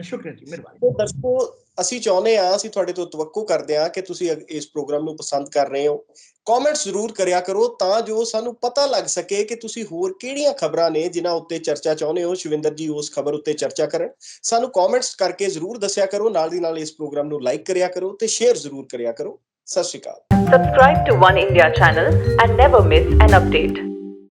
ਸ਼ੁਕਰੀਆ ਜੀ ਮਿਹਰਬਾਨੀ। ਦਰਸ਼ਕੋ ਅਸੀਂ ਚਾਹੁੰਦੇ ਹਾਂ, ਅਸੀਂ ਤੁਹਾਡੇ ਤੋਂ ਤਵੱਕੂ ਕਰਦੇ ਹਾਂ ਕਿ ਤੁਸੀਂ ਇਸ ਪ੍ਰੋਗਰਾਮ ਨੂੰ ਪਸੰਦ ਕਰ ਰਹੇ ਹੋ। ਕਮੈਂਟਸ ਜ਼ਰੂਰ ਕਰਿਆ ਕਰੋ ਤਾਂ ਜੋ ਸਾਨੂੰ ਪਤਾ ਲੱਗ ਸਕੇ ਕਿ ਤੁਸੀਂ ਹੋਰ ਕਿਹੜੀਆਂ ਖਬਰਾਂ ਨੇ ਜਿਨ੍ਹਾਂ ਉੱਤੇ ਚਰਚਾ ਚਾਹੁੰਦੇ ਹੋ। ਸ਼ਿਵਿੰਦਰ ਜੀ, ਉਸ ਖਬਰ ਉੱਤੇ ਚਰਚਾ ਕਰਨ। ਸਾਨੂੰ ਕਮੈਂਟਸ ਕਰਕੇ ਜ਼ਰੂਰ ਦੱਸਿਆ ਕਰੋ। ਨਾਲ ਦੀ ਨਾਲ ਇਸ ਪ੍ਰੋਗਰਾਮ ਨੂੰ ਲਾਈਕ ਕਰਿਆ ਕਰੋ ਤੇ ਸ਼ੇਅਰ ਜ਼ਰੂਰ ਕਰਿਆ ਕਰੋ। ਸਤਿ ਸ਼੍ਰੀ ਅਕਾਲ। Subscribe to One India channel and never miss an update.